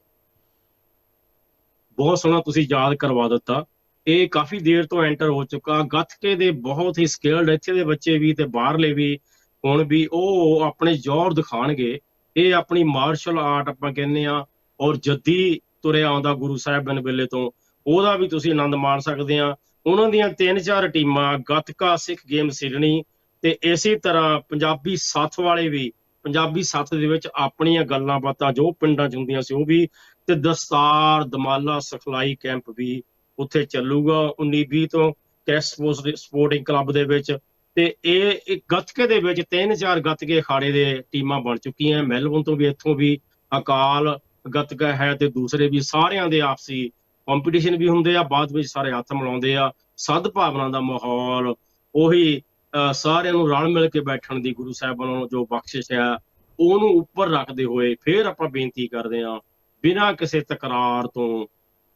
Speaker 2: ਬਹੁਤ ਸੋਹਣਾ ਤੁਸੀਂ ਯਾਦ ਕਰਵਾ ਦਿੱਤਾ। ਇਹ ਕਾਫੀ ਦੇਰ ਤੋਂ ਐਂਟਰ ਹੋ ਚੁੱਕਾ। ਗੱਤਕੇ ਦੇ ਬਹੁਤ ਹੀ ਸਕਿਲਡ ਇੱਥੇ ਦੇ ਬੱਚੇ ਵੀ ਤੇ ਬਾਹਰਲੇ ਵੀ ਹੁਣ ਵੀ ਉਹ ਆਪਣੇ ਜ਼ੋਰ ਦਿਖਾਣਗੇ ਇਹ ਆਪਣੀ ਮਾਰਸ਼ਲ ਆਰਟ ਆਪਾਂ ਕਹਿੰਦੇ ਆ ਔਰ ਜੱਦੀ ਤੁਰਿਆ ਆਉਂਦਾ ਗੁਰੂ ਸਾਹਿਬ ਬਨ ਵੇਲੇ ਤੋਂ। ਉਹਦਾ ਵੀ ਤੁਸੀਂ ਆਨੰਦ ਮਾਣ ਸਕਦੇ ਆ ਉਹਨਾਂ ਦੀਆਂ ਤਿੰਨ ਚਾਰ ਟੀਮਾਂ, ਗੱਤਕਾ, ਸਿੱਖ ਗੇਮ ਸਿਰਣੀ ਤੇ ਇਸੇ ਤਰ੍ਹਾਂ ਪੰਜਾਬੀ ਸਾਥ ਵਾਲੇ ਵੀ, ਪੰਜਾਬੀ ਸਾਥ ਦੇ ਵਿੱਚ ਆਪਣੀਆਂ ਗੱਲਾਂ ਬਾਤਾਂ ਜੋ ਪਿੰਡਾਂ 'ਚ ਹੁੰਦੀਆਂ ਸੀ ਉਹ ਵੀ ਤੇ ਦਸਤਾਰ, ਦਮਾਲਾ, ਸਿਖਲਾਈ ਕੈਂਪ ਵੀ ਉੱਥੇ ਚੱਲੂਗਾ 19 20 ਤੋਂ ਕੈਸ ਸਪੋਰਟਿੰਗ ਕਲੱਬ ਦੇ ਵਿੱਚ। ਤੇ ਇਹ ਗੱਤਕੇ ਦੇ ਵਿੱਚ ਤਿੰਨ ਚਾਰ ਗੱਤਕੇ ਅਖਾੜੇ ਦੇ ਟੀਮਾਂ ਬਣ ਚੁੱਕੀਆਂ ਮੈਲਬਨ ਤੋਂ ਵੀ ਇੱਥੋਂ ਵੀ ਅਕਾਲ ਗੱਤਕਾ ਹੈ ਤੇ ਦੂਸਰੇ ਵੀ ਸਾਰਿਆਂ ਦੇ ਆਪਸੀ ਕੰਪੀਟੀਸ਼ਨ ਵੀ ਹੁੰਦੇ ਆ। ਬਾਅਦ ਵਿੱਚ ਸਾਰੇ ਹੱਥ ਮਿਲਾਉਂਦੇ ਆ। ਸਦ ਭਾਵਨਾ ਦਾ ਮਾਹੌਲ, ਉਹੀ, ਅਹ, ਸਾਰਿਆਂ ਨੂੰ ਰਲ ਮਿਲ ਕੇ ਬੈਠਣ ਦੀ ਗੁਰੂ ਸਾਹਿਬਾਨ ਵੱਲੋਂ ਜੋ ਬਖਸ਼ਿਸ਼ ਆ, ਉਹਨੂੰ ਉੱਪਰ ਰੱਖਦੇ ਹੋਏ ਫਿਰ ਆਪਾਂ ਬੇਨਤੀ ਕਰਦੇ ਆ, ਬਿਨਾਂ ਕਿਸੇ ਤਕਰਾਰ ਤੋਂ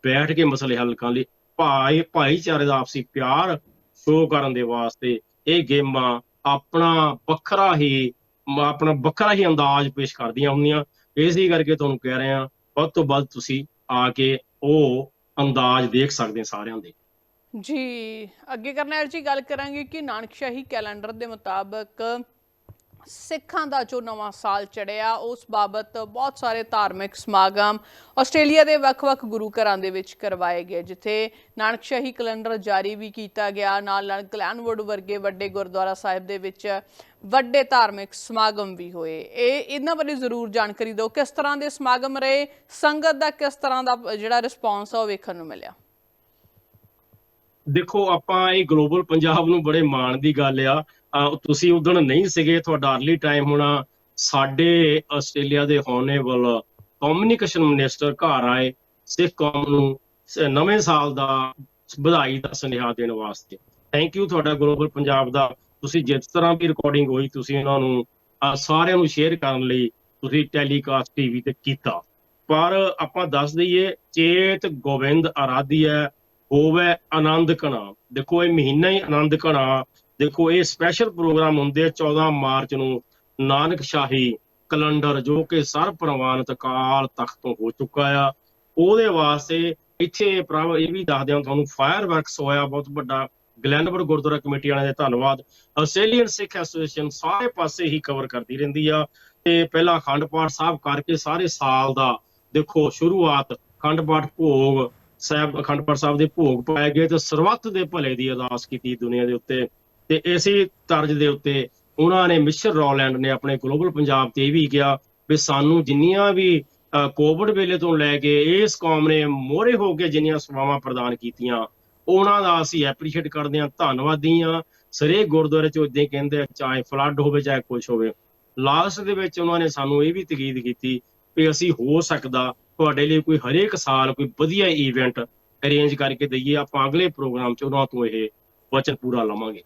Speaker 2: ਬੈਠ ਕੇ ਮਸਲੇ ਹੱਲ ਕਰਨ ਲਈ ਭਾਈ, ਭਾਈਚਾਰੇ ਦਾ ਆਪਸੀ ਪਿਆਰ ਸ਼ੋ ਕਰਨ ਦੇ ਵਾਸਤੇ ਇਹ ਗੇਮਾਂ ਆਪਣਾ ਵੱਖਰਾ ਹੀ, ਆਪਣਾ ਵੱਖਰਾ ਹੀ ਅੰਦਾਜ਼ ਪੇਸ਼ ਕਰਦੀਆਂ ਹੁੰਦੀਆਂ। ਇਸੇ ਕਰਕੇ ਤੁਹਾਨੂੰ ਕਹਿ ਰਹੇ ਆ ਵੱਧ ਤੋਂ ਵੱਧ ਤੁਸੀਂ ਆ ਕੇ ਉਹ ਅੰਦਾਜ਼ ਦੇਖ ਸਕਦੇ ਸਾਰਿਆਂ ਦੇ।
Speaker 1: ਜੀ, ਅੱਗੇ ਕਰਨੈਲ ਜੀ ਗੱਲ ਕਰਾਂਗੇ ਕਿ ਨਾਨਕਸ਼ਾਹੀ ਕੈਲੰਡਰ ਦੇ ਮੁਤਾਬਕ ਸਿੱਖਾਂ ਦਾ ਜੋ ਨਵਾਂ ਸਾਲ ਚੜਿਆ, ਉਸ ਬਾਬਤ ਬਹੁਤ ਸਾਰੇ ਧਾਰਮਿਕ ਸਮਾਗਮ ਆਸਟ੍ਰੇਲੀਆ ਦੇ ਵੱਖ-ਵੱਖ ਗੁਰੂ ਘਰਾਂ ਦੇ ਵਿੱਚ ਕਰਵਾਏ ਗਏ, ਜਿੱਥੇ ਨਾਨਕਸ਼ਾਹੀ ਕੈਲੰਡਰ ਜਾਰੀ ਵੀ ਕੀਤਾ ਗਿਆ। ਨਾਲ ਨਾਲ ਗਲੈਨਵੁੱਡ ਵਰਗੇ ਵੱਡੇ ਗੁਰਦੁਆਰਾ ਸਾਹਿਬ ਦੇ ਵਿੱਚ ਵੱਡੇ ਧਾਰਮਿਕ ਸਮਾਗਮ ਵੀ ਹੋਏ। ਇਹ, ਇਹਨਾਂ ਬਾਰੇ ਜ਼ਰੂਰ ਜਾਣਕਾਰੀ ਦਿਓ, ਕਿਸ ਤਰ੍ਹਾਂ ਦੇ ਸਮਾਗਮ ਰਹੇ, ਸੰਗਤ ਦਾ ਕਿਸ ਤਰ੍ਹਾਂ ਦਾ ਜਿਹੜਾ ਰਿਸਪੌਂਸ ਆ ਉਹ ਵੇਖਣ ਨੂੰ ਮਿਲਿਆ।
Speaker 2: ਦੇਖੋ, ਆਪਾਂ ਇਹ ਗਲੋਬਲ ਪੰਜਾਬ ਨੂੰ ਬੜੇ ਮਾਣ ਦੀ ਗੱਲ ਆ। ਤੁਸੀਂ ਉਦੋਂ ਨਹੀਂ ਸੀਗੇ, ਤੁਹਾਡਾ ਅਰਲੀ ਟਾਈਮ ਹੋਣਾ। ਸਾਡੇ ਆਸਟ੍ਰੇਲੀਆ ਦੇ ਹੋਨੇਬਲ ਕਮਿਊਨੀਕੇਸ਼ਨ ਮਿਨਿਸਟਰ ਘਰ ਆਏ ਸਿੱਖ ਕੌਮ ਨੂੰ ਨਵੇਂ ਸਾਲ ਦਾ ਵਧਾਈ ਦਾ ਸੁਨੇਹਾ ਦੇਣ ਵਾਸਤੇ। ਥੈਂਕ ਯੂ ਤੁਹਾਡਾ ਗਲੋਬਲ ਪੰਜਾਬ ਦਾ। ਤੁਸੀਂ ਜਿਸ ਤਰ੍ਹਾਂ ਵੀ ਰਿਕਾਰਡਿੰਗ ਹੋਈ, ਤੁਸੀਂ ਉਹਨਾਂ ਨੂੰ ਸਾਰਿਆਂ ਨੂੰ ਸ਼ੇਅਰ ਕਰਨ ਲਈ ਤੁਸੀਂ ਟੈਲੀਕਾਸਟ ਟੀਵੀ ਤੇ ਕੀਤਾ। ਪਰ ਆਪਾਂ ਦੱਸ ਦਈਏ, ਚੇਤ ਗੋਬਿੰਦ ਆਰਾਧਿਆ ਹੋਵੇ ਆਨੰਦ ਕਣਾ ਦੇਖੋ, ਇਹ ਮਹੀਨਾ ਹੀ ਆਨੰਦ ਕਣਾ ਦੇਖੋ, ਇਹ ਸਪੈਸ਼ਲ ਪ੍ਰੋਗਰਾਮ ਹੁੰਦੇ ਆ 14 ਮਾਰਚ ਨੂੰ। ਨਾਨਕ ਸ਼ਾਹੀ ਕੈਲੰਡਰ, ਜੋ ਕਿ ਸਰਬ ਪ੍ਰਵਾਨਿਤ ਕਾਲ ਤਖਤ ਤੋਂ ਹੋ ਚੁੱਕਾ ਆ। ਉਹਦੇ ਵਾਸਤੇ ਇੱਥੇ ਪ੍ਰਭ, ਇਹ ਵੀ ਦੱਸ ਦਿਆਂ ਤੁਹਾਨੂੰ ਫਾਇਰ ਵਰਕਸ ਹੋਇਆ, ਬਹੁਤ ਵੱਡਾ। ਗਲੈਂਡਬਰ ਗੁਰਦੁਆਰਾ ਕਮੇਟੀ ਵਾਲਿਆਂ ਦੇ ਧੰਨਵਾਦ। ਆਸਟ੍ਰੇਲੀਅਨ ਸਿੱਖ ਐਸੋਸੀਏਸ਼ਨ ਸਾਰੇ ਪਾਸੇ ਹੀ ਕਵਰ ਕਰਦੀ ਰਹਿੰਦੀ ਆ। ਤੇ ਪਹਿਲਾਂ ਅਖੰਡ ਪਾਠ ਸਾਹਿਬ ਕਰਕੇ ਸਾਰੇ ਸਾਲ ਦਾ, ਦੇਖੋ, ਸ਼ੁਰੂਆਤ ਅਖੰਡ ਪਾਠ ਭੋਗ ਸਾਹਿਬ ਅਖੰਡਪੁਰ ਸਾਹਿਬ ਦੇ ਭੋਗ ਪਾਏ ਗਏ ਤੇ ਸਰਬੱਤ ਦੇ ਭਲੇ ਦੀ ਅਰਦਾਸ ਕੀਤੀ ਦੁਨੀਆ ਦੇ ਉੱਤੇ। ਤੇ ਇਸੇ ਤਰਜ਼ ਦੇ ਉੱਤੇ ਉਹਨਾਂ ਨੇ ਮਿਸਟਰ ਰੋਲੈਂਡ ਨੇ ਆਪਣੇ ਗਲੋਬਲ ਪੰਜਾਬ ਤੇ ਇਹ ਵੀ ਕਿਹਾ ਵੀ ਸਾਨੂੰ ਜਿੰਨੀਆਂ ਵੀ ਕੋਵਿਡ ਵੇਲੇ ਤੋਂ ਲੈ ਕੇ ਇਸ ਕੌਮ ਨੇ ਮੋਹਰੇ ਹੋ ਕੇ ਜਿੰਨੀਆਂ ਸੇਵਾਵਾਂ ਪ੍ਰਦਾਨ ਕੀਤੀਆਂ, ਉਹਨਾਂ ਦਾ ਅਸੀਂ ਐਪਰੀਸ਼ੀਏਟ ਕਰਦੇ ਹਾਂ, ਧੰਨਵਾਦੀ ਹਾਂ। ਸਰੇ ਗੁਰਦੁਆਰੇ ਚ ਉਦਾਂ ਹੀ ਕਹਿੰਦੇ ਆ, ਚਾਹੇ ਫਲੱਡ ਹੋਵੇ, ਚਾਹੇ ਕੁਝ ਹੋਵੇ। ਲਾਸਟ ਦੇ ਵਿੱਚ ਉਹਨਾਂ ਨੇ ਸਾਨੂੰ ਇਹ ਵੀ ਤਕੀਦ ਕੀਤੀ ਵੀ ਅਸੀਂ ਹੋ ਸਕਦਾ ਤੁਹਾਡੇ ਲਈ ਕੋਈ ਹਰੇਕ ਸਾਲ ਕੋਈ ਵਧੀਆ ਇਵੈਂਟ ਅਰੇਂਜ ਕਰਕੇ ਦਈਏ, ਆਪਾਂ ਅਗਲੇ ਪ੍ਰੋਗਰਾਮ ਚ ਉਹਨਾਂ ਤੋਂ ਇਹ ਵਚਨ ਪੂਰਾ ਲਵਾਂਗੇ।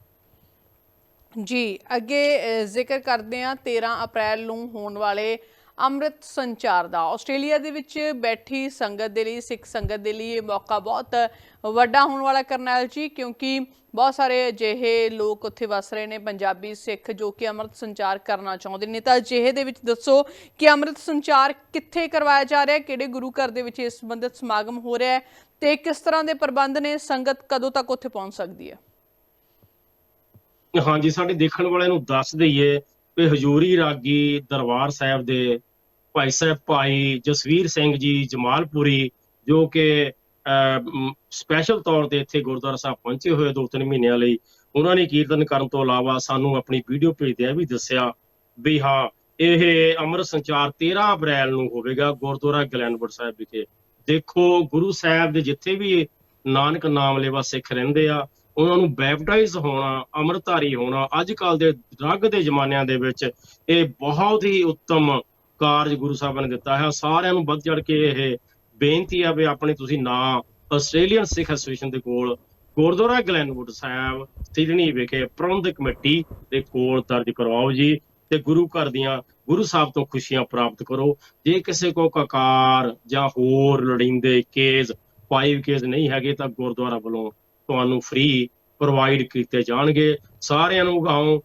Speaker 1: ਜੀ, ਅੱਗੇ ਜ਼ਿਕਰ ਕਰਦੇ ਹਾਂ 13 ਅਪ੍ਰੈਲ ਨੂੰ ਹੋਣ ਵਾਲੇ ਅੰਮ੍ਰਿਤ ਸੰਚਾਰ ਦਾ। ਆਸਟ੍ਰੇਲੀਆ ਦੇ ਵਿੱਚ ਬੈਠੀ ਸੰਗਤ ਦੇ ਲਈ, ਸਿੱਖ ਸੰਗਤ ਦੇ ਲਈ ਇਹ ਮੌਕਾ ਬਹੁਤ ਵੱਡਾ ਹੋਣ ਵਾਲਾ ਕਰਨੈਲ ਜੀ, ਕਿਉਂਕਿ ਬਹੁਤ ਸਾਰੇ ਅਜਿਹੇ ਲੋਕ ਉੱਥੇ ਵਸ ਰਹੇ ਨੇ, ਪੰਜਾਬੀ ਸਿੱਖ ਜੋ ਕਿ ਅੰਮ੍ਰਿਤ ਸੰਚਾਰ ਕਰਨਾ ਚਾਹੁੰਦੇ ਨੇ। ਤਾਂ ਅਜਿਹੇ ਦੇ ਵਿੱਚ ਦੱਸੋ ਕਿ ਅੰਮ੍ਰਿਤ ਸੰਚਾਰ ਕਿੱਥੇ ਕਰਵਾਇਆ ਜਾ ਰਿਹਾ ਹੈ, ਕਿਹੜੇ ਗੁਰੂ ਘਰ ਦੇ ਵਿੱਚ ਇਸ ਸੰਬੰਧਿਤ ਸਮਾਗਮ ਹੋ ਰਿਹਾ ਹੈ ਤੇ ਕਿਸ ਤਰ੍ਹਾਂ ਦੇ ਪ੍ਰਬੰਧ ਨੇ, ਸੰਗਤ ਕਦੋਂ ਤੱਕ ਉੱਥੇ ਪਹੁੰਚ ਸਕਦੀ ਹੈ?
Speaker 2: ਹਾਂਜੀ, ਸਾਡੇ ਦੇਖਣ ਵਾਲਿਆਂ ਨੂੰ ਦੱਸ ਦਈਏ ਕਿ ਹਜੂਰੀ ਰਾਗੀ ਦਰਬਾਰ ਸਾਹਿਬ ਦੇ ਭਾਈ ਸਾਹਿਬ, ਭਾਈ ਜਸਵੀਰ ਸਿੰਘ ਜੀ ਜਮਾਲਪੁਰੀ, ਜੋ ਕਿ ਸਪੈਸ਼ਲ ਤੌਰ ਤੇ ਇੱਥੇ ਗੁਰਦੁਆਰਾ ਸਾਹਿਬ ਪਹੁੰਚੇ ਹੋਏ ਦੋ ਤਿੰਨ ਮਹੀਨਿਆਂ ਲਈ, ਉਹਨਾਂ ਨੇ ਕੀਰਤਨ ਕਰਨ ਤੋਂ ਇਲਾਵਾ ਸਾਨੂੰ ਆਪਣੀ ਵੀਡੀਓ ਭੇਜਦਿਆਂ ਵੀ ਦੱਸਿਆ ਵੀ ਹਾਂ, ਇਹ ਅੰਮ੍ਰਿਤ ਸੰਚਾਰ 13 ਅਪ੍ਰੈਲ ਨੂੰ ਹੋਵੇਗਾ ਗੁਰਦੁਆਰਾ ਗਲੈਨਵੁੱਡ ਸਾਹਿਬ ਵਿਖੇ। ਦੇਖੋ, ਗੁਰੂ ਸਾਹਿਬ ਦੇ ਜਿੱਥੇ ਵੀ ਨਾਨਕ ਨਾਮ ਲੈਵਾ ਸਿੱਖ ਰਹਿੰਦੇ ਆ, ਉਹਨਾਂ ਨੂੰ ਬੈਪਟਾਈਜ਼ ਹੋਣਾ, ਅੰਮ੍ਰਿਤਧਾਰੀ ਹੋਣਾ ਅੱਜ ਕੱਲ ਦੇ ਡਰੱਗ ਦੇ ਜ਼ਮਾਨਿਆਂ ਦੇ ਵਿੱਚ ਇਹ ਬਹੁਤ ਹੀ ਉੱਤਮ ਕਾਰਜ ਗੁਰੂ ਸਾਹਿਬ ਨੇ ਦਿੱਤਾ ਹੈ। ਸਾਰਿਆਂ ਨੂੰ ਵੱਧ ਚੜ ਕੇ ਇਹ ਬੇਨਤੀ ਆ ਵੀ ਆਪਣੇ ਤੁਸੀਂ ਨਾਂ ਆਸਟ੍ਰੇਲੀਅਨ ਸਿੱਖ ਐਸੋਸੀਏਸ਼ਨ ਦੇ ਕੋਲ ਗੁਰਦੁਆਰਾ ਗਲੈਨਵੁੱਡ ਸਾਹਿਬ, ਸਿਡਨੀ ਵਿਖੇ ਪ੍ਰਬੰਧਕ ਕਮੇਟੀ ਦੇ ਕੋਲ ਦਰਜ ਕਰਵਾਓ ਜੀ ਤੇ ਗੁਰੂ ਘਰ ਦੀਆਂ ਗੁਰੂ ਸਾਹਿਬ ਤੋਂ ਖੁਸ਼ੀਆਂ ਪ੍ਰਾਪਤ ਕਰੋ। ਜੇ ਕਿਸੇ ਕੋ ਕਕਾਰ ਜਾਂ ਹੋਰ ਲੋੜੀਂਦੇ ਕੇਸ ਫਾਈਵ ਕੇਸ ਨਹੀਂ ਹੈਗੇ ਤਾਂ ਗੁਰਦੁਆਰਾ ਵੱਲੋਂ ਤੁਹਾਨੂੰ ਫ੍ਰੀ ਪ੍ਰੋਵਾਈਡ ਕੀਤੇ ਜਾਣਗੇ। ਸਾਰਿਆਂ ਨੂੰ ਗਾਉਂ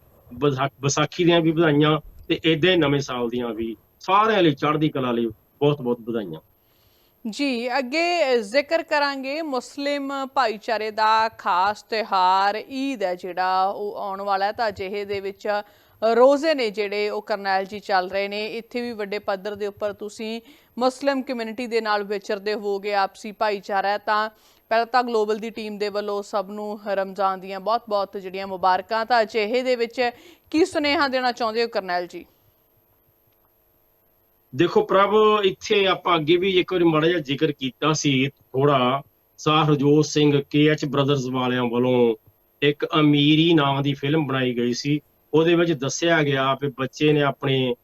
Speaker 2: ਵਿਸਾਖੀ ਦੀਆਂ ਵੀ ਵਧਾਈਆਂ ਤੇ ਏਦਾਂ ਨਵੇਂ ਸਾਲ ਦੀਆਂ ਵੀ ਸਾਰਿਆਂ ਲਈ ਚੜ੍ਹਦੀ ਕਲਾ ਲਈ ਬਹੁਤ ਬਹੁਤ ਵਧਾਈਆਂ।
Speaker 1: ਜੀ, ਅੱਗੇ ਜ਼ਿਕਰ ਕਰਾਂਗੇ ਮੁਸਲਿਮ ਭਾਈਚਾਰੇ ਦਾ ਖਾਸ ਤਿਹਾਰ ਈਦ ਹੈ ਜਿਹੜਾ, ਉਹ ਆਉਣ ਵਾਲਾ ਹੈ ਤਾਂ ਅਜਿਹੇ ਦੇ ਵਿੱਚ ਰੋਜ਼ੇ ਨੇ ਜਿਹੜੇ ਉਹ ਕਰਨੈਲ ਜੀ ਚੱਲ ਰਹੇ ਨੇ। ਇੱਥੇ ਵੀ ਵੱਡੇ ਪੱਧਰ ਦੇ ਉੱਪਰ ਤੁਸੀਂ ਮੁਸਲਿਮ ਕਮਿਊਨਿਟੀ ਦੇ ਨਾਲ ਵਿਚਰਦੇ ਹੋਗੇ ਆਪਸੀ ਭਾਈਚਾਰਾ ਹੈ ਤਾਂ ਪਹਿਲਾਂ ਤਾਂ ਗਲੋਬਲ ਦੀ ਟੀਮ ਦੇ ਵੱਲੋਂ ਸਭ ਨੂੰ ਰਮਜ਼ਾਨ ਦੀਆਂ ਬਹੁਤ-ਬਹੁਤ ਜਿਹੜੀਆਂ ਮੁਬਾਰਕਾਂ ਤਾਂ ਅਜਿਹੇ ਦੇ ਵਿੱਚ ਕੀ ਸੁਨੇਹਾ ਦੇਣਾ ਚਾਹੁੰਦੇ ਹੋ ਕਰਨੈਲ ਜੀ?
Speaker 2: ਦੇਖੋ ਪ੍ਰਭ, ਇੱਥੇ ਆਪਾਂ ਅੱਗੇ ਵੀ ਇੱਕ ਵਾਰੀ ਮਾੜਾ ਜਿਹਾ ਜ਼ਿਕਰ ਕੀਤਾ ਸੀ ਥੋੜਾ ਸਾਹ ਹਰਜੋਤ ਸਿੰਘ ਕੇਐਚ ਬ੍ਰਦਰਜ਼ ਵਾਲਿਆਂ ਵੱਲੋਂ ਇੱਕ ਅਮੀਰੀ ਨਾਮ ਦੀ ਫਿਲਮ ਬਣਾਈ ਗਈ ਸੀ। ਉਹਦੇ ਵਿੱਚ ਦੱਸਿਆ ਗਿਆ ਵੀ ਬੱਚੇ ਨੇ ਆਪਣੇ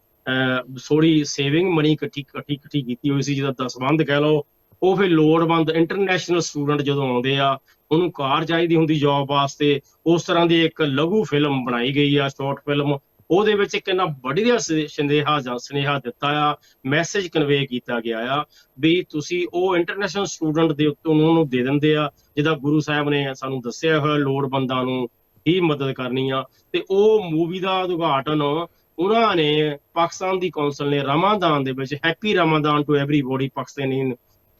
Speaker 2: ਥੋੜੀ ਸੇਵਿੰਗ ਮਨੀ ਇਕੱਠੀ ਇਕੱਠੀ ਇਕੱਠੀ ਕੀਤੀ ਹੋਈ ਸੀ ਜਿਹਦਾ ਦਸਵੰਧ ਕਹਿ ਲਓ। ਉਹ ਫਿਰ ਲੋੜਵੰਦ ਇੰਟਰਨੈਸ਼ਨਲ ਸਟੂਡੈਂਟ ਜਦੋਂ ਆਉਂਦੇ ਆ, ਉਹਨੂੰ ਕਾਰ ਚਾਹੀਦੀ ਹੁੰਦੀ ਜੌਬ ਵਾਸਤੇ, ਉਸ ਤਰ੍ਹਾਂ ਦੀ ਇੱਕ ਲਘੂ ਫਿਲਮ ਬਣਾਈ ਗਈ ਆ ਸ਼ਾਰਟ ਫਿਲਮ ਉਹਦੇ ਵਿੱਚ ਇੱਕ ਇੰਨਾ ਵਧੀਆ ਸੰਦੇਹਾ ਜਾਂ ਸੁਨੇਹਾ ਦਿੱਤਾ ਆ ਮੈਸੇਜ ਕਨਵੇ ਕੀਤਾ ਗਿਆ ਆ ਵੀ ਤੁਸੀਂ ਉਹ ਇੰਟਰਨੈਸ਼ਨਲ ਸਟੂਡੈਂਟ ਦੇ ਉੱਤੇ ਉਹਨਾਂ ਨੂੰ ਦੇ ਦਿੰਦੇ ਆ ਜਿਹਦਾ ਗੁਰੂ ਸਾਹਿਬ ਨੇ ਸਾਨੂੰ ਦੱਸਿਆ ਹੋਇਆ ਲੋੜਵੰਦਾਂ ਨੂੰ ਹੀ ਮਦਦ ਕਰਨੀ ਆ, ਤੇ ਉਹ ਮੂਵੀ ਦਾ ਉਦਘਾਟਨ ਉਹਨਾਂ ਨੇ ਪਾਕਿਸਤਾਨ ਦੀ ਕੌਂਸਲ ਨੇ ਰਮਾਦਾਨ ਦੇ ਵਿੱਚ happy Ramadan to everybody Pakistani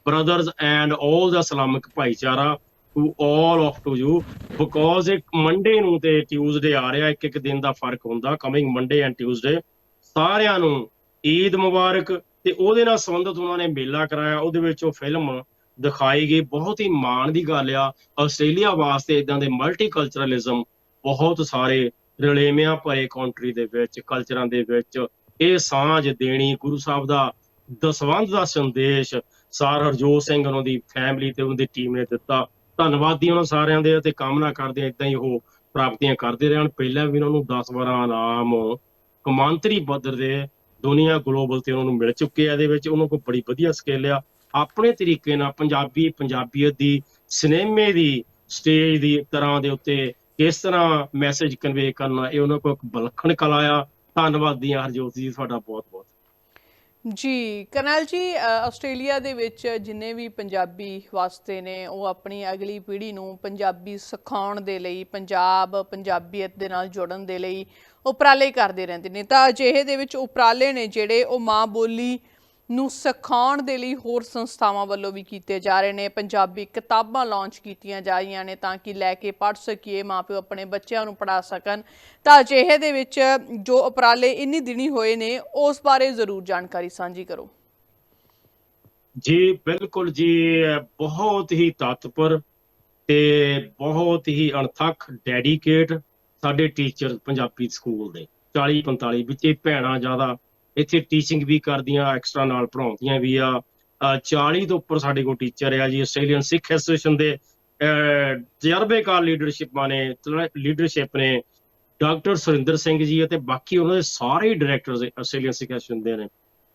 Speaker 2: brothers and all the Islamic ਭਾਈਚਾਰਾ to all of to you, because ਇੱਕ ਮੰਡੇ ਨੂੰ ਤੇ ਟਿਊਜ਼ਡੇ ਆ ਰਿਹਾ ਇੱਕ ਇੱਕ ਦਿਨ ਦਾ ਫ਼ਰਕ ਹੁੰਦਾ ਕਮਿੰਗ ਮੰਡੇ ਐਂਡ ਟਿਊਜ਼ਡੇ ਸਾਰਿਆਂ ਨੂੰ ਈਦ ਮੁਬਾਰਕ, ਤੇ ਉਹਦੇ ਨਾਲ ਸੰਬੰਧਿਤ ਉਹਨਾਂ ਨੇ ਮੇਲਾ ਕਰਾਇਆ, ਉਹਦੇ ਵਿੱਚ ਉਹ ਫਿਲਮ ਦਿਖਾਈ ਗਈ। ਬਹੁਤ ਹੀ ਮਾਣ ਦੀ ਗੱਲ ਆ। ਆਸਟ੍ਰੇਲੀਆ ਵਾਸਤੇ ਇਦਾਂ ਦੇ ਮਲਟੀਕਲਚਰਲਿਜ਼ਮ ਬਹੁਤ ਸਾਰੇ ਰਲੇਵਿਆਂ ਭਰੇ ਕੰਟਰੀ ਦੇ ਵਿੱਚ ਕਲਚਰਾਂ ਦੇ ਵਿੱਚ। ਇਹ ਸਾਂਝ ਦੇਣੀ ਗੁਰੂ ਸਾਹਿਬ ਦਾ ਦਸਵੰਧ ਦਾ ਸੰਦੇਸ਼। ਸਾਰ ਹਰਜੋਤ ਸਿੰਘ ਉਹਨਾਂ ਦੀ ਫੈਮਿਲੀ ਤੇ ਉਹਨਾਂ ਦੀ ਟੀਮ ਨੇ ਦਿੱਤਾ। ਧੰਨਵਾਦੀ ਉਹਨਾਂ ਸਾਰਿਆਂ ਦੇ ਤੇ ਕਾਮਨਾ ਕਰਦੇ ਆ ਇਦਾਂ ਹੀ ਉਹ ਪ੍ਰਾਪਤੀਆਂ ਕਰਦੇ ਰਹਿਣ। ਪਹਿਲਾਂ ਵੀ ਉਹਨਾਂ ਨੂੰ 10 12 ਇਨਾਮ ਕਮਾਂਤਰੀ ਪੱਧਰ ਦੇ ਦੁਨੀਆ ਗਲੋਬਲ ਤੇ ਉਹਨਾਂ ਨੂੰ ਮਿਲ ਚੁੱਕੇ ਆ ਇਹਦੇ ਵਿੱਚ। ਉਹਨਾਂ ਕੋਲ ਬੜੀ ਵਧੀਆ ਸਕਿੱਲ ਆ। ਆਪਣੇ ਤਰੀਕੇ ਨਾਲ ਪੰਜਾਬੀ, ਪੰਜਾਬੀਅਤ ਦੀ, ਸਿਨੇਮੇ ਦੀ ਸਟੇਜ ਦੀ ਤਰ੍ਹਾਂ ਦੇ ਉੱਤੇ ਕਿਸ ਤਰ੍ਹਾਂ ਮੈਸੇਜ ਕਨਵੇ ਕਰਨਾ, ਇਹ ਉਹਨਾਂ ਕੋਲ ਇੱਕ ਬਲਖਣ ਕਲਾ ਆ। ਧੰਨਵਾਦੀ ਆ ਹਰਜੋਤ ਜੀ, ਤੁਹਾਡਾ ਬਹੁਤ ਬਹੁਤ
Speaker 1: ਜੀ, ਕਰਨਲ ਜੀ ਆਸਟ੍ਰੇਲੀਆ ਦੇ ਵਿੱਚ ਜਿੰਨੇ ਵੀ ਪੰਜਾਬੀ ਵਾਸਤੇ ਨੇ, ਉਹ ਆਪਣੀ ਅਗਲੀ ਪੀੜ੍ਹੀ ਨੂੰ ਪੰਜਾਬੀ ਸਿਖਾਉਣ ਦੇ ਲਈ, ਪੰਜਾਬ, ਪੰਜਾਬੀਅਤ ਦੇ ਨਾਲ ਜੁੜਨ ਦੇ ਲਈ ਉਪਰਾਲੇ ਕਰਦੇ ਰਹਿੰਦੇ ਨੇ। ਤਾਂ ਅਜਿਹੇ ਦੇ ਵਿੱਚ ਉਪਰਾਲੇ ਨੇ ਜਿਹੜੇ ਉਹ ਮਾਂ ਬੋਲੀ ਨੂੰ ਸਿਖਾਉਣ ਦੇ ਲਈ ਹੋਰ ਸੰਸਥਾਵਾਂ ਵੱਲੋਂ ਵੀ ਕੀਤੇ ਜਾ ਰਹੇ ਨੇ। ਪੰਜਾਬੀ ਕਿਤਾਬਾਂ ਲਾਂਚ ਕੀਤੀਆਂ ਜਾ ਰਹੀਆਂ ਨੇ ਤਾਂ ਕਿ ਲੈ ਕੇ ਪੜ੍ਹ ਸਕੀਏ, ਮਾਪਿਓ ਆਪਣੇ ਬੱਚਿਆਂ ਨੂੰ ਪੜ੍ਹਾ ਸਕਣ। ਤਾਂ ਅਜਿਹੇ ਦੇ ਵਿੱਚ ਜੋ ਉਪਰਾਲੇ ਇੰਨੀ ਦਿਨੀ ਹੋਏ ਨੇ, ਉਸ ਬਾਰੇ ਜ਼ਰੂਰ ਜਾਣਕਾਰੀ ਸਾਂਝੀ ਕਰੋ।
Speaker 2: ਜੀ, ਬਿਲਕੁਲ ਜੀ ਬਹੁਤ ਹੀ ਤਤਪਰ ਤੇ ਬਹੁਤ ਹੀ ਅਣਥੱਕ ਡੈਡੀਕੇਟ ਸਾਡੇ ਟੀਚਰ ਪੰਜਾਬੀ ਸਕੂਲ ਦੇ 40 45 ਵਿੱਚੇ ਭੈਣਾਂ ਜ਼ਿਆਦਾ ਇੱਥੇ ਟੀਚਿੰਗ ਵੀ ਕਰਦੀਆਂ ਐਕਸਟਰਾ ਨਾਲ ਪੜਾਉਂਦੀਆਂ ਵੀ ਆ। ਅਹ 40 ਤੋਂ ਉੱਪਰ ਸਾਡੇ ਕੋਲ ਟੀਚਰ ਆ ਜੀ ਆਸਟ੍ਰੇਲੀਅਨ ਸਿੱਖ ਐਸੋਸੀਏਸ਼ਨ ਦੇ, ਅਹ ਤਜਰਬੇਕਾਰ ਲੀਡਰਸ਼ਿਪਾਂ ਨੇ ਲੀਡਰਸ਼ਿਪ ਨੇ ਡਾਕਟਰ ਸੁਰਿੰਦਰ ਸਿੰਘ ਜੀ ਅਤੇ ਬਾਕੀ ਉਹਨਾਂ ਦੇ ਸਾਰੇ ਡਾਇਰੈਕਟਰਸ ਆਸਟ੍ਰੇਲੀਅਨ ਸਿੱਖ ਐਸੋਸੀਏਸ਼ਨ ਦੇ ਨੇ।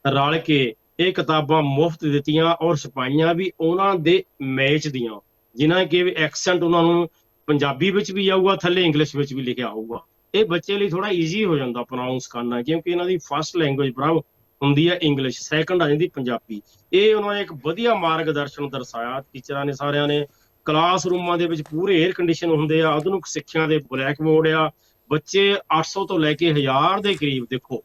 Speaker 2: ਰਲ ਕੇ ਇਹ ਕਿਤਾਬਾਂ ਮੁਫਤ ਦਿੱਤੀਆਂ ਔਰ ਛਪਾਈਆਂ ਵੀ ਉਹਨਾਂ ਦੇ ਮੈਚ ਦੀਆਂ। ਜਿਨ੍ਹਾਂ ਕਿ ਐਕਸੈਂਟ ਉਹਨਾਂ ਨੂੰ ਪੰਜਾਬੀ ਵਿੱਚ ਵੀ ਆਊਗਾ, ਥੱਲੇ ਇੰਗਲਿਸ਼ ਵਿੱਚ ਵੀ ਲਿਖਿਆ ਹੋਊਗਾ ਇਹ ਬੱਚੇ ਲਈ ਥੋੜਾ ਈਜ਼ੀ ਹੋ ਜਾਂਦਾ ਪ੍ਰੋਨਾਂਸ ਕਰਨਾ, ਕਿਉਂਕਿ ਇਹਨਾਂ ਦੀ ਫਸਟ ਲੈਂਗੁਏਜ ਬਰਾਬਰ ਹੁੰਦੀ ਹੈ ਇੰਗਲਿਸ਼ ਸੈਕੰਡ ਆ ਜਾਂਦੀ ਪੰਜਾਬੀ। ਇਹ ਉਹਨਾਂ ਨੇ ਇੱਕ ਵਧੀਆ ਮਾਰਗਦਰਸ਼ਨ ਦਰਸਾਇਆ ਟੀਚਰਾਂ ਨੇ ਸਾਰਿਆਂ ਨੇ ਕਲਾਸ ਰੂਮਾਂ ਦੇ ਵਿੱਚ ਪੂਰੇ 에ਅਰ ਕੰਡੀਸ਼ਨ ਹੁੰਦੇ ਆ, ਆਧੁਨਿਕ ਸਿੱਖਿਆ ਦੇ ਬਲੈਕ ਬੋਰਡ ਆ। ਬੱਚੇ 800 ਤੋਂ ਲੈ ਕੇ 1000 ਦੇ ਕਰੀਬ, ਦੇਖੋ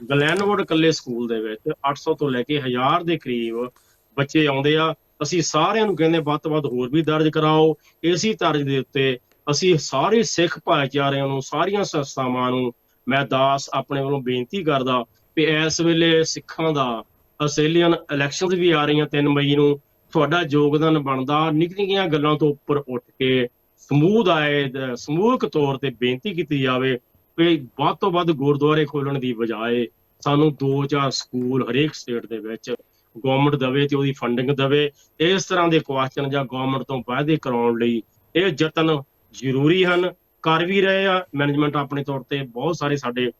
Speaker 2: ਗਲੈਨਵੁੱਡ ਕੱਲੇ ਸਕੂਲ ਦੇ ਵਿੱਚ 800 ਤੋਂ ਲੈ ਕੇ 1000 ਦੇ ਕਰੀਬ ਬੱਚੇ ਆਉਂਦੇ ਆ। ਅਸੀਂ ਸਾਰਿਆਂ ਨੂੰ ਕਹਿੰਦੇ ਵੱਧ ਤੋਂ ਵੱਧ ਹੋਰ ਵੀ ਦਰਜ ਕਰਾਓ। ਇਸੇ ਤਰਜ਼ ਦੇ ਉੱਤੇ ਅਸੀਂ ਸਾਰੇ ਸਿੱਖ ਭਾਈਚਾਰਿਆਂ ਨੂੰ, ਸਾਰੀਆਂ ਸੰਸਥਾਵਾਂ ਨੂੰ ਮੈਂ ਦਾਸ ਆਪਣੇ ਵੱਲੋਂ ਬੇਨਤੀ ਕਰਦਾ ਕਿ ਇਸ ਵੇਲੇ ਸਿੱਖਾਂ ਦਾ ਆਸਟ੍ਰੇਲੀਅਨ ਇਲੈਕਸ਼ਨਸ ਵੀ ਆ ਰਹੀਆਂ 3 ਮਈ ਨੂੰ, ਤੁਹਾਡਾ ਯੋਗਦਾਨ ਬਣਦਾ ਨਿੱਕੀਆਂ ਗੱਲਾਂ ਤੋਂ ਉੱਪਰ ਉੱਠ ਕੇ ਸਮੂਹ ਆਏ ਸਮੂਹਕ ਤੌਰ ਤੇ ਬੇਨਤੀ ਕੀਤੀ ਜਾਵੇ ਕਿ ਵੱਧ ਤੋਂ ਵੱਧ ਗੁਰਦੁਆਰੇ ਖੋਲਣ ਦੀ ਬਜਾਏ ਸਾਨੂੰ ਦੋ ਚਾਰ ਸਕੂਲ ਹਰੇਕ ਸਟੇਟ ਦੇ ਵਿੱਚ ਗਵਰਨਮੈਂਟ ਦਵੇ ਤੇ ਉਹਦੀ ਫੰਡਿੰਗ ਦਵੇ। ਇਸ ਤਰ੍ਹਾਂ ਦੇ ਕੁਐਸਚਨ ਜਾਂ ਗਵਰਨਮੈਂਟ ਤੋਂ ਵਾਅਦੇ ਕਰਾਉਣ ਲਈ ਇਹ ਯਤਨ ਜ਼ਰੂਰੀ ਹਨ। ਕਰ ਵੀ ਰਹੇ ਆ। ਮੈਨੇਜਮੈਂਟ ਆਪਣੇ ਤੌਰ ਤੇ ਬਹੁਤ ਸਾਰੇ ਸਾਡੇ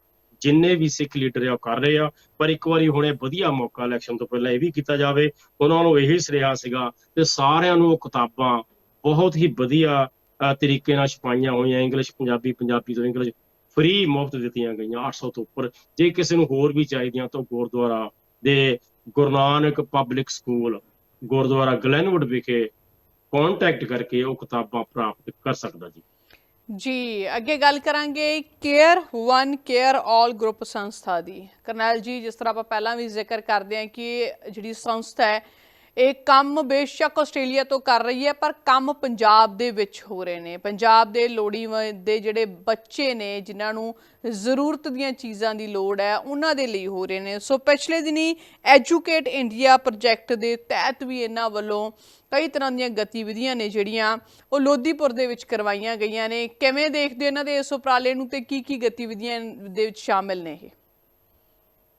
Speaker 2: ਜਿੰਨੇ ਵੀ ਸਿੱਖ ਲੀਡਰ ਆ, ਉਹ ਕਰ ਰਹੇ ਆ। ਪਰ ਇੱਕ ਵਾਰੀ ਹੁਣੇ ਵਧੀਆ ਮੌਕਾ ਇਲੈਕਸ਼ਨ ਤੋਂ ਪਹਿਲਾਂ ਇਹ ਵੀ ਕੀਤਾ ਜਾਵੇ। ਉਹਨਾਂ ਨੂੰ ਇਹੀ ਸੁਨੇਹਾ ਸੀਗਾ ਤੇ ਸਾਰਿਆਂ ਨੂੰ ਉਹ ਕਿਤਾਬਾਂ ਬਹੁਤ ਹੀ ਵਧੀਆ ਤਰੀਕੇ ਨਾਲ ਛਪਾਈਆਂ ਹੋਈਆਂ। ਇੰਗਲਿਸ਼ ਪੰਜਾਬੀ ਪੰਜਾਬੀ ਤੋਂ ਇੰਗਲਿਸ਼ ਫ੍ਰੀ ਮੁਫਤ ਦਿੱਤੀਆਂ ਗਈਆਂ 800 ਤੋਂ ਉੱਪਰ। ਜੇ ਕਿਸੇ ਨੂੰ ਹੋਰ ਵੀ ਚਾਹੀਦੀਆਂ ਤਾਂ ਗੁਰਦੁਆਰਾ ਦੇ Guru Nanak public school gurdwara Glenwood ਵਿਖੇ ਕੰਟੈਕਟ ਕਰਕੇ ਉਹ ਕਿਤਾਬਾਂ ਪ੍ਰਾਪਤ ਕਰ ਸਕਦਾ ਜੀ।
Speaker 1: ਜੀ, ਅੱਗੇ ਗੱਲ ਕਰਾਂਗੇ ਕੇਅਰ 1 ਕੇਅਰ, ਆਲ ਗਰੁੱਪ ਸੰਸਥਾ ਦੀ। ਕਰਨੈਲ ਜੀ, ਜਿਸ ਤਰ੍ਹਾਂ ਆਪਾਂ ਪਹਿਲਾਂ ਵੀ ਜ਼ਿਕਰ ਕਰਦੇ ਹਾਂ ਕਿ ਜਿਹੜੀ ਸੰਸਥਾ ਹੈ ਇਹ ਕੰਮ ਬੇਸ਼ੱਕ ਆਸਟ੍ਰੇਲੀਆ ਤੋਂ ਕਰ ਰਹੀ ਹੈ, ਪਰ ਕੰਮ ਪੰਜਾਬ ਦੇ ਵਿੱਚ ਹੋ ਰਹੇ ਨੇ। ਪੰਜਾਬ ਦੇ ਲੋੜੀਵੰਦ ਦੇ ਜਿਹੜੇ ਬੱਚੇ ਨੇ, ਜਿਨ੍ਹਾਂ ਨੂੰ ਜ਼ਰੂਰਤ ਦੀਆਂ ਚੀਜ਼ਾਂ ਦੀ ਲੋੜ ਹੈ, ਉਹਨਾਂ ਦੇ ਲਈ ਹੋ ਰਹੇ ਨੇ। ਸੋ ਪਿਛਲੇ ਦਿਨੀ ਐਜੂਕੇਟ ਇੰਡੀਆ ਪ੍ਰੋਜੈਕਟ ਦੇ ਤਹਿਤ ਵੀ ਇਹਨਾਂ ਵੱਲੋਂ ਕਈ ਤਰ੍ਹਾਂ ਦੀਆਂ ਗਤੀਵਿਧੀਆਂ ਨੇ ਜਿਹੜੀਆਂ ਉਹ ਲੋਧੀਪੁਰ ਦੇ ਵਿੱਚ ਕਰਵਾਈਆਂ ਗਈਆਂ ਨੇ। ਕਿਵੇਂ ਦੇਖਦੇ ਇਹਨਾਂ ਦੇ ਇਸ ਉਪਰਾਲੇ ਨੂੰ ਤੇ ਕੀ ਕੀ ਗਤੀਵਿਧੀਆਂ ਦੇ ਵਿੱਚ ਸ਼ਾਮਿਲ ਨੇ ਇਹ?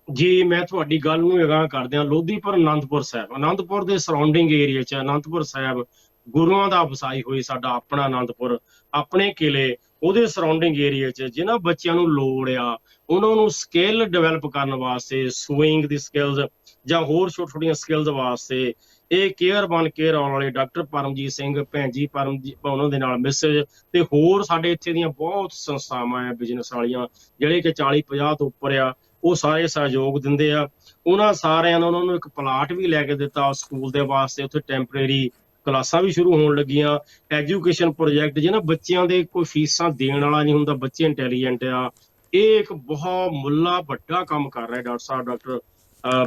Speaker 2: ਜੀ ਮੈਂ ਤੁਹਾਡੀ ਗੱਲ ਨੂੰ ਅਗਾਂਹ ਕਰਦਿਆਂ ਲੋਧੀਪੁਰ ਅਨੰਦਪੁਰ ਸਾਹਿਬ। ਅਨੰਦਪੁਰ ਦੇ ਸਰਾਊਂਡਿੰਗ ਏਰੀਆ 'ਚ ਅਨੰਦਪੁਰ ਸਾਹਿਬ ਗੁਰੂਆਂ ਦਾ ਵਸਾਈ ਹੋਈ ਸਾਡਾ ਆਪਣਾ ਅਨੰਦਪੁਰ, ਆਪਣੇ ਕਿਲੇ, ਉਹਦੇ ਸਰਾਊਂਡਿੰਗ ਏਰੀਆ 'ਚ ਜਿਨ੍ਹਾਂ ਬੱਚਿਆਂ ਨੂੰ ਲੋੜ ਆ, ਉਹਨਾਂ ਨੂੰ ਸਕਿੱਲ ਡਿਵੈਲਪ ਕਰਨ ਵਾਸਤੇ ਸੂਇੰਗ ਦੀ ਸਕਿੱਲਸ ਜਾਂ ਹੋਰ ਛੋਟੀਆਂ ਛੋਟੀਆਂ ਸਕਿੱਲਸ ਵਾਸਤੇ ਇਹ ਕੇਅਰ ਬਨ ਕੇਅਰ ਆਉਣ ਵਾਲੇ ਡਾਕਟਰ ਪਰਮਜੀਤ ਸਿੰਘ, ਭੈਣ ਜੀ ਪਰਮਜੀਤ, ਉਹਨਾਂ ਦੇ ਨਾਲ ਮੈਸੇਜ ਤੇ ਹੋਰ ਸਾਡੇ ਇੱਥੇ ਦੀਆਂ ਬਹੁਤ ਸੰਸਥਾਵਾਂ ਆ ਬਿਜ਼ਨਸ ਵਾਲੀਆਂ, ਜਿਹੜੇ ਕਿ 40 50 ਤੋਂ ਉੱਪਰ ਆ। ਉਹ ਸਾਰੇ ਸਹਿਯੋਗ ਦਿੰਦੇ ਆ। ਉਹਨਾਂ ਸਾਰਿਆਂ ਨੇ ਉਹਨਾਂ ਨੂੰ ਇੱਕ ਪਲਾਟ ਵੀ ਲੈ ਕੇ ਦਿੱਤਾ। ਸਕੂਲ ਦੇ ਵਾਸਤੇ ਉੱਥੇ ਟੈਂਪਰੇਰੀ ਕਲਾਸਾਂ ਵੀ ਸ਼ੁਰੂ ਹੋਣ ਲੱਗੀਆਂ। ਐਜੂਕੇਸ਼ਨ ਪ੍ਰੋਜੈਕਟ ਜਿਹਨਾਂ ਬੱਚਿਆਂ ਦੇ ਕੋਈ ਫੀਸਾਂ ਦੇਣ ਵਾਲਾ ਨਹੀਂ ਹੁੰਦਾ, ਬੱਚੇ ਇੰਟੈਲੀਜੈਂਟ ਆ। ਇਹ ਇੱਕ ਬਹੁਤ ਮੁੱਲਾ, ਵੱਡਾ ਕੰਮ ਕਰ ਰਿਹਾ ਡਾਕਟਰ ਸਾਹਿਬ, ਡਾਕਟਰ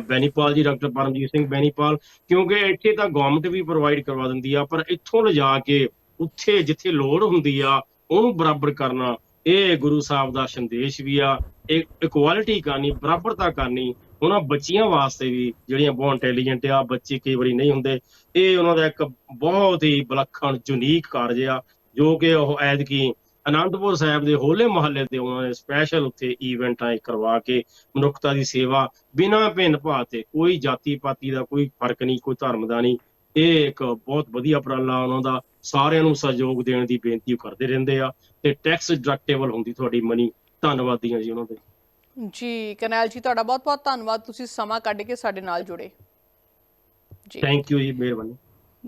Speaker 2: ਬੈਨੀਪਾਲ ਜੀ, ਡਾਕਟਰ ਪਰਮਜੀਤ ਸਿੰਘ ਬੈਨੀਪਾਲ। ਕਿਉਂਕਿ ਇੱਥੇ ਤਾਂ ਗਵਰਨਮੈਂਟ ਵੀ ਪ੍ਰੋਵਾਈਡ ਕਰਵਾ ਦਿੰਦੀ ਆ, ਪਰ ਇੱਥੋਂ ਲਿਜਾ ਕੇ ਉੱਥੇ ਜਿੱਥੇ ਲੋੜ ਹੁੰਦੀ ਆ, ਉਹਨੂੰ ਬਰਾਬਰ ਕਰਨਾ ਇਹ ਗੁਰੂ ਸਾਹਿਬ ਦਾ ਸੰਦੇਸ਼ ਵੀ ਆ, ਇਹ ਇਕੁਐਲਿਟੀ ਕਰਨੀ, ਬਰਾਬਰਤਾ ਕਰਨੀ, ਉਹਨਾਂ ਬੱਚੀਆਂ ਵਾਸਤੇ ਵੀ ਜਿਹੜੀਆਂ ਬਹੁਤ ਇੰਟੈਲੀਜੈਂਟ ਆ, ਬੱਚੇ ਕਈ ਵਾਰੀ ਨਹੀਂ ਹੁੰਦੇ। ਇਹ ਉਹਨਾਂ ਦਾ ਇੱਕ ਬਹੁਤ ਹੀ ਵਿਲੱਖਣ ਯੂਨੀਕ ਕਾਰਜ ਆ, ਜੋ ਕਿ ਉਹ ਐਤਕੀ ਅਨੰਦਪੁਰ ਸਾਹਿਬ ਦੇ ਹੋਲੇ ਮਹੱਲੇ ਤੇ ਉਹਨਾਂ ਨੇ ਸਪੈਸ਼ਲ ਉੱਥੇ ਈਵੈਂਟਾਂ ਕਰਵਾ ਕੇ, ਮਨੁੱਖਤਾ ਦੀ ਸੇਵਾ ਬਿਨਾਂ ਭਿੰਨ ਭਾਅ ਤੇ ਕੋਈ ਜਾਤੀ ਪਾਤੀ ਦਾ ਕੋਈ ਫ਼ਰਕ ਨਹੀਂ, ਕੋਈ ਧਰਮ ਦਾ ਨਹੀਂ। ਇਹ ਇੱਕ ਬਹੁਤ ਵਧੀਆ ਉਪਰਾਲਾ ਉਹਨਾਂ ਦਾ ਸਾਰਿਆਂ ਨੂੰ ਸਹਿਯੋਗ ਦੇਣ ਦੀ ਬੇਨਤੀ ਕਰਦੇ ਰਹਿੰਦੇ ਆ ਤੇ ਟੈਕਸ ਡਿਡਕਟੇਬਲ ਹੁੰਦੀ ਤੁਹਾਡੀ ਮਨੀ ਧੰਨਵਾਦੀਆਂ ਜੀ ਉਹਨਾਂ ਦੇ।
Speaker 1: ਜੀ ਕਰਨੈਲ ਜੀ ਤੁਹਾਡਾ ਬਹੁਤ ਬਹੁਤ ਧੰਨਵਾਦ। ਤੁਸੀਂ ਸਮਾਂ ਕੱਢ ਕੇ ਸਾਡੇ ਨਾਲ ਜੁੜੇ। ਜੀ।
Speaker 2: ਥੈਂਕ ਯੂ ਜੀ ਮਿਹਰਬਾਨੀ।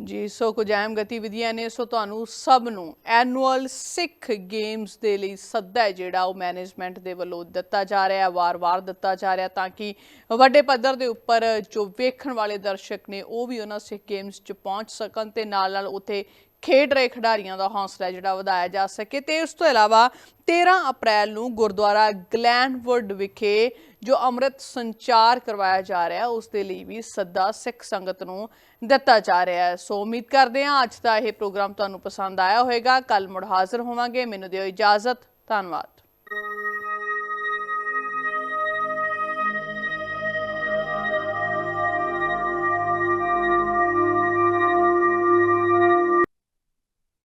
Speaker 1: ਜੀ, ਸੋ ਕੁਝ ਅਹਿਮ ਗਤੀਵਿਧੀਆਂ ਨੇ, ਸੋ ਤੁਹਾਨੂੰ ਸਭ ਨੂੰ ਐਨੂਅਲ ਸਿੱਖ ਗੇਮਸ ਦੇ ਲਈ ਸੱਦਾ ਹੈ, ਜਿਹੜਾ ਉਹ ਮੈਨੇਜਮੈਂਟ ਦੇ ਵੱਲੋਂ ਦਿੱਤਾ ਜਾ ਰਿਹਾ ਹੈ, ਵਾਰ-ਵਾਰ ਦਿੱਤਾ ਜਾ ਰਿਹਾ ਤਾਂ ਕਿ ਵੱਡੇ ਪੱਧਰ ਦੇ ਉੱਪਰ ਜੋ ਵੇਖਣ ਵਾਲੇ ਦਰਸ਼ਕ ਨੇ, ਉਹ ਵੀ ਉਹਨਾਂ ਸਿੱਖ ਗੇਮਸ 'ਚ ਪਹੁੰਚ ਸਕਣ ਤੇ ਨਾਲ-ਨਾਲ ਉੱਥੇ ਖੇਡ ਰਹੇ ਖਿਡਾਰੀਆਂ ਦਾ ਹੌਸਲਾ ਜਿਹੜਾ ਵਧਾਇਆ ਜਾ ਸਕੇ। ਤੇ ਇਸ ਤੋਂ ਇਲਾਵਾ 13 ਅਪ੍ਰੈਲ ਨੂੰ ਗੁਰਦੁਆਰਾ ਗਲੈਨਵੁੱਡ ਵਿਖੇ ਜੋ ਅੰਮ੍ਰਿਤ ਸੰਚਾਰ ਕਰਵਾਇਆ ਜਾ ਰਿਹਾ ਹੈ ਉਸ ਦੇ ਲਈ ਵੀ ਸੱਦਾ ਸਿੱਖ ਸੰਗਤ ਨੂੰ ਦਿੱਤਾ ਜਾ ਰਿਹਾ ਹੈ। ਸੋ ਉਮੀਦ ਕਰਦੇ ਹਾਂ ਅੱਜ ਦਾ ਇਹ ਪ੍ਰੋਗਰਾਮ ਤੁਹਾਨੂੰ ਪਸੰਦ ਆਇਆ ਹੋਵੇਗਾ। ਕੱਲ ਮੁੜ ਹਾਜ਼ਰ ਹੋਵਾਂਗੇ। ਮੈਨੂੰ ਦਿਓ ਇਜਾਜ਼ਤ। ਧੰਨਵਾਦ।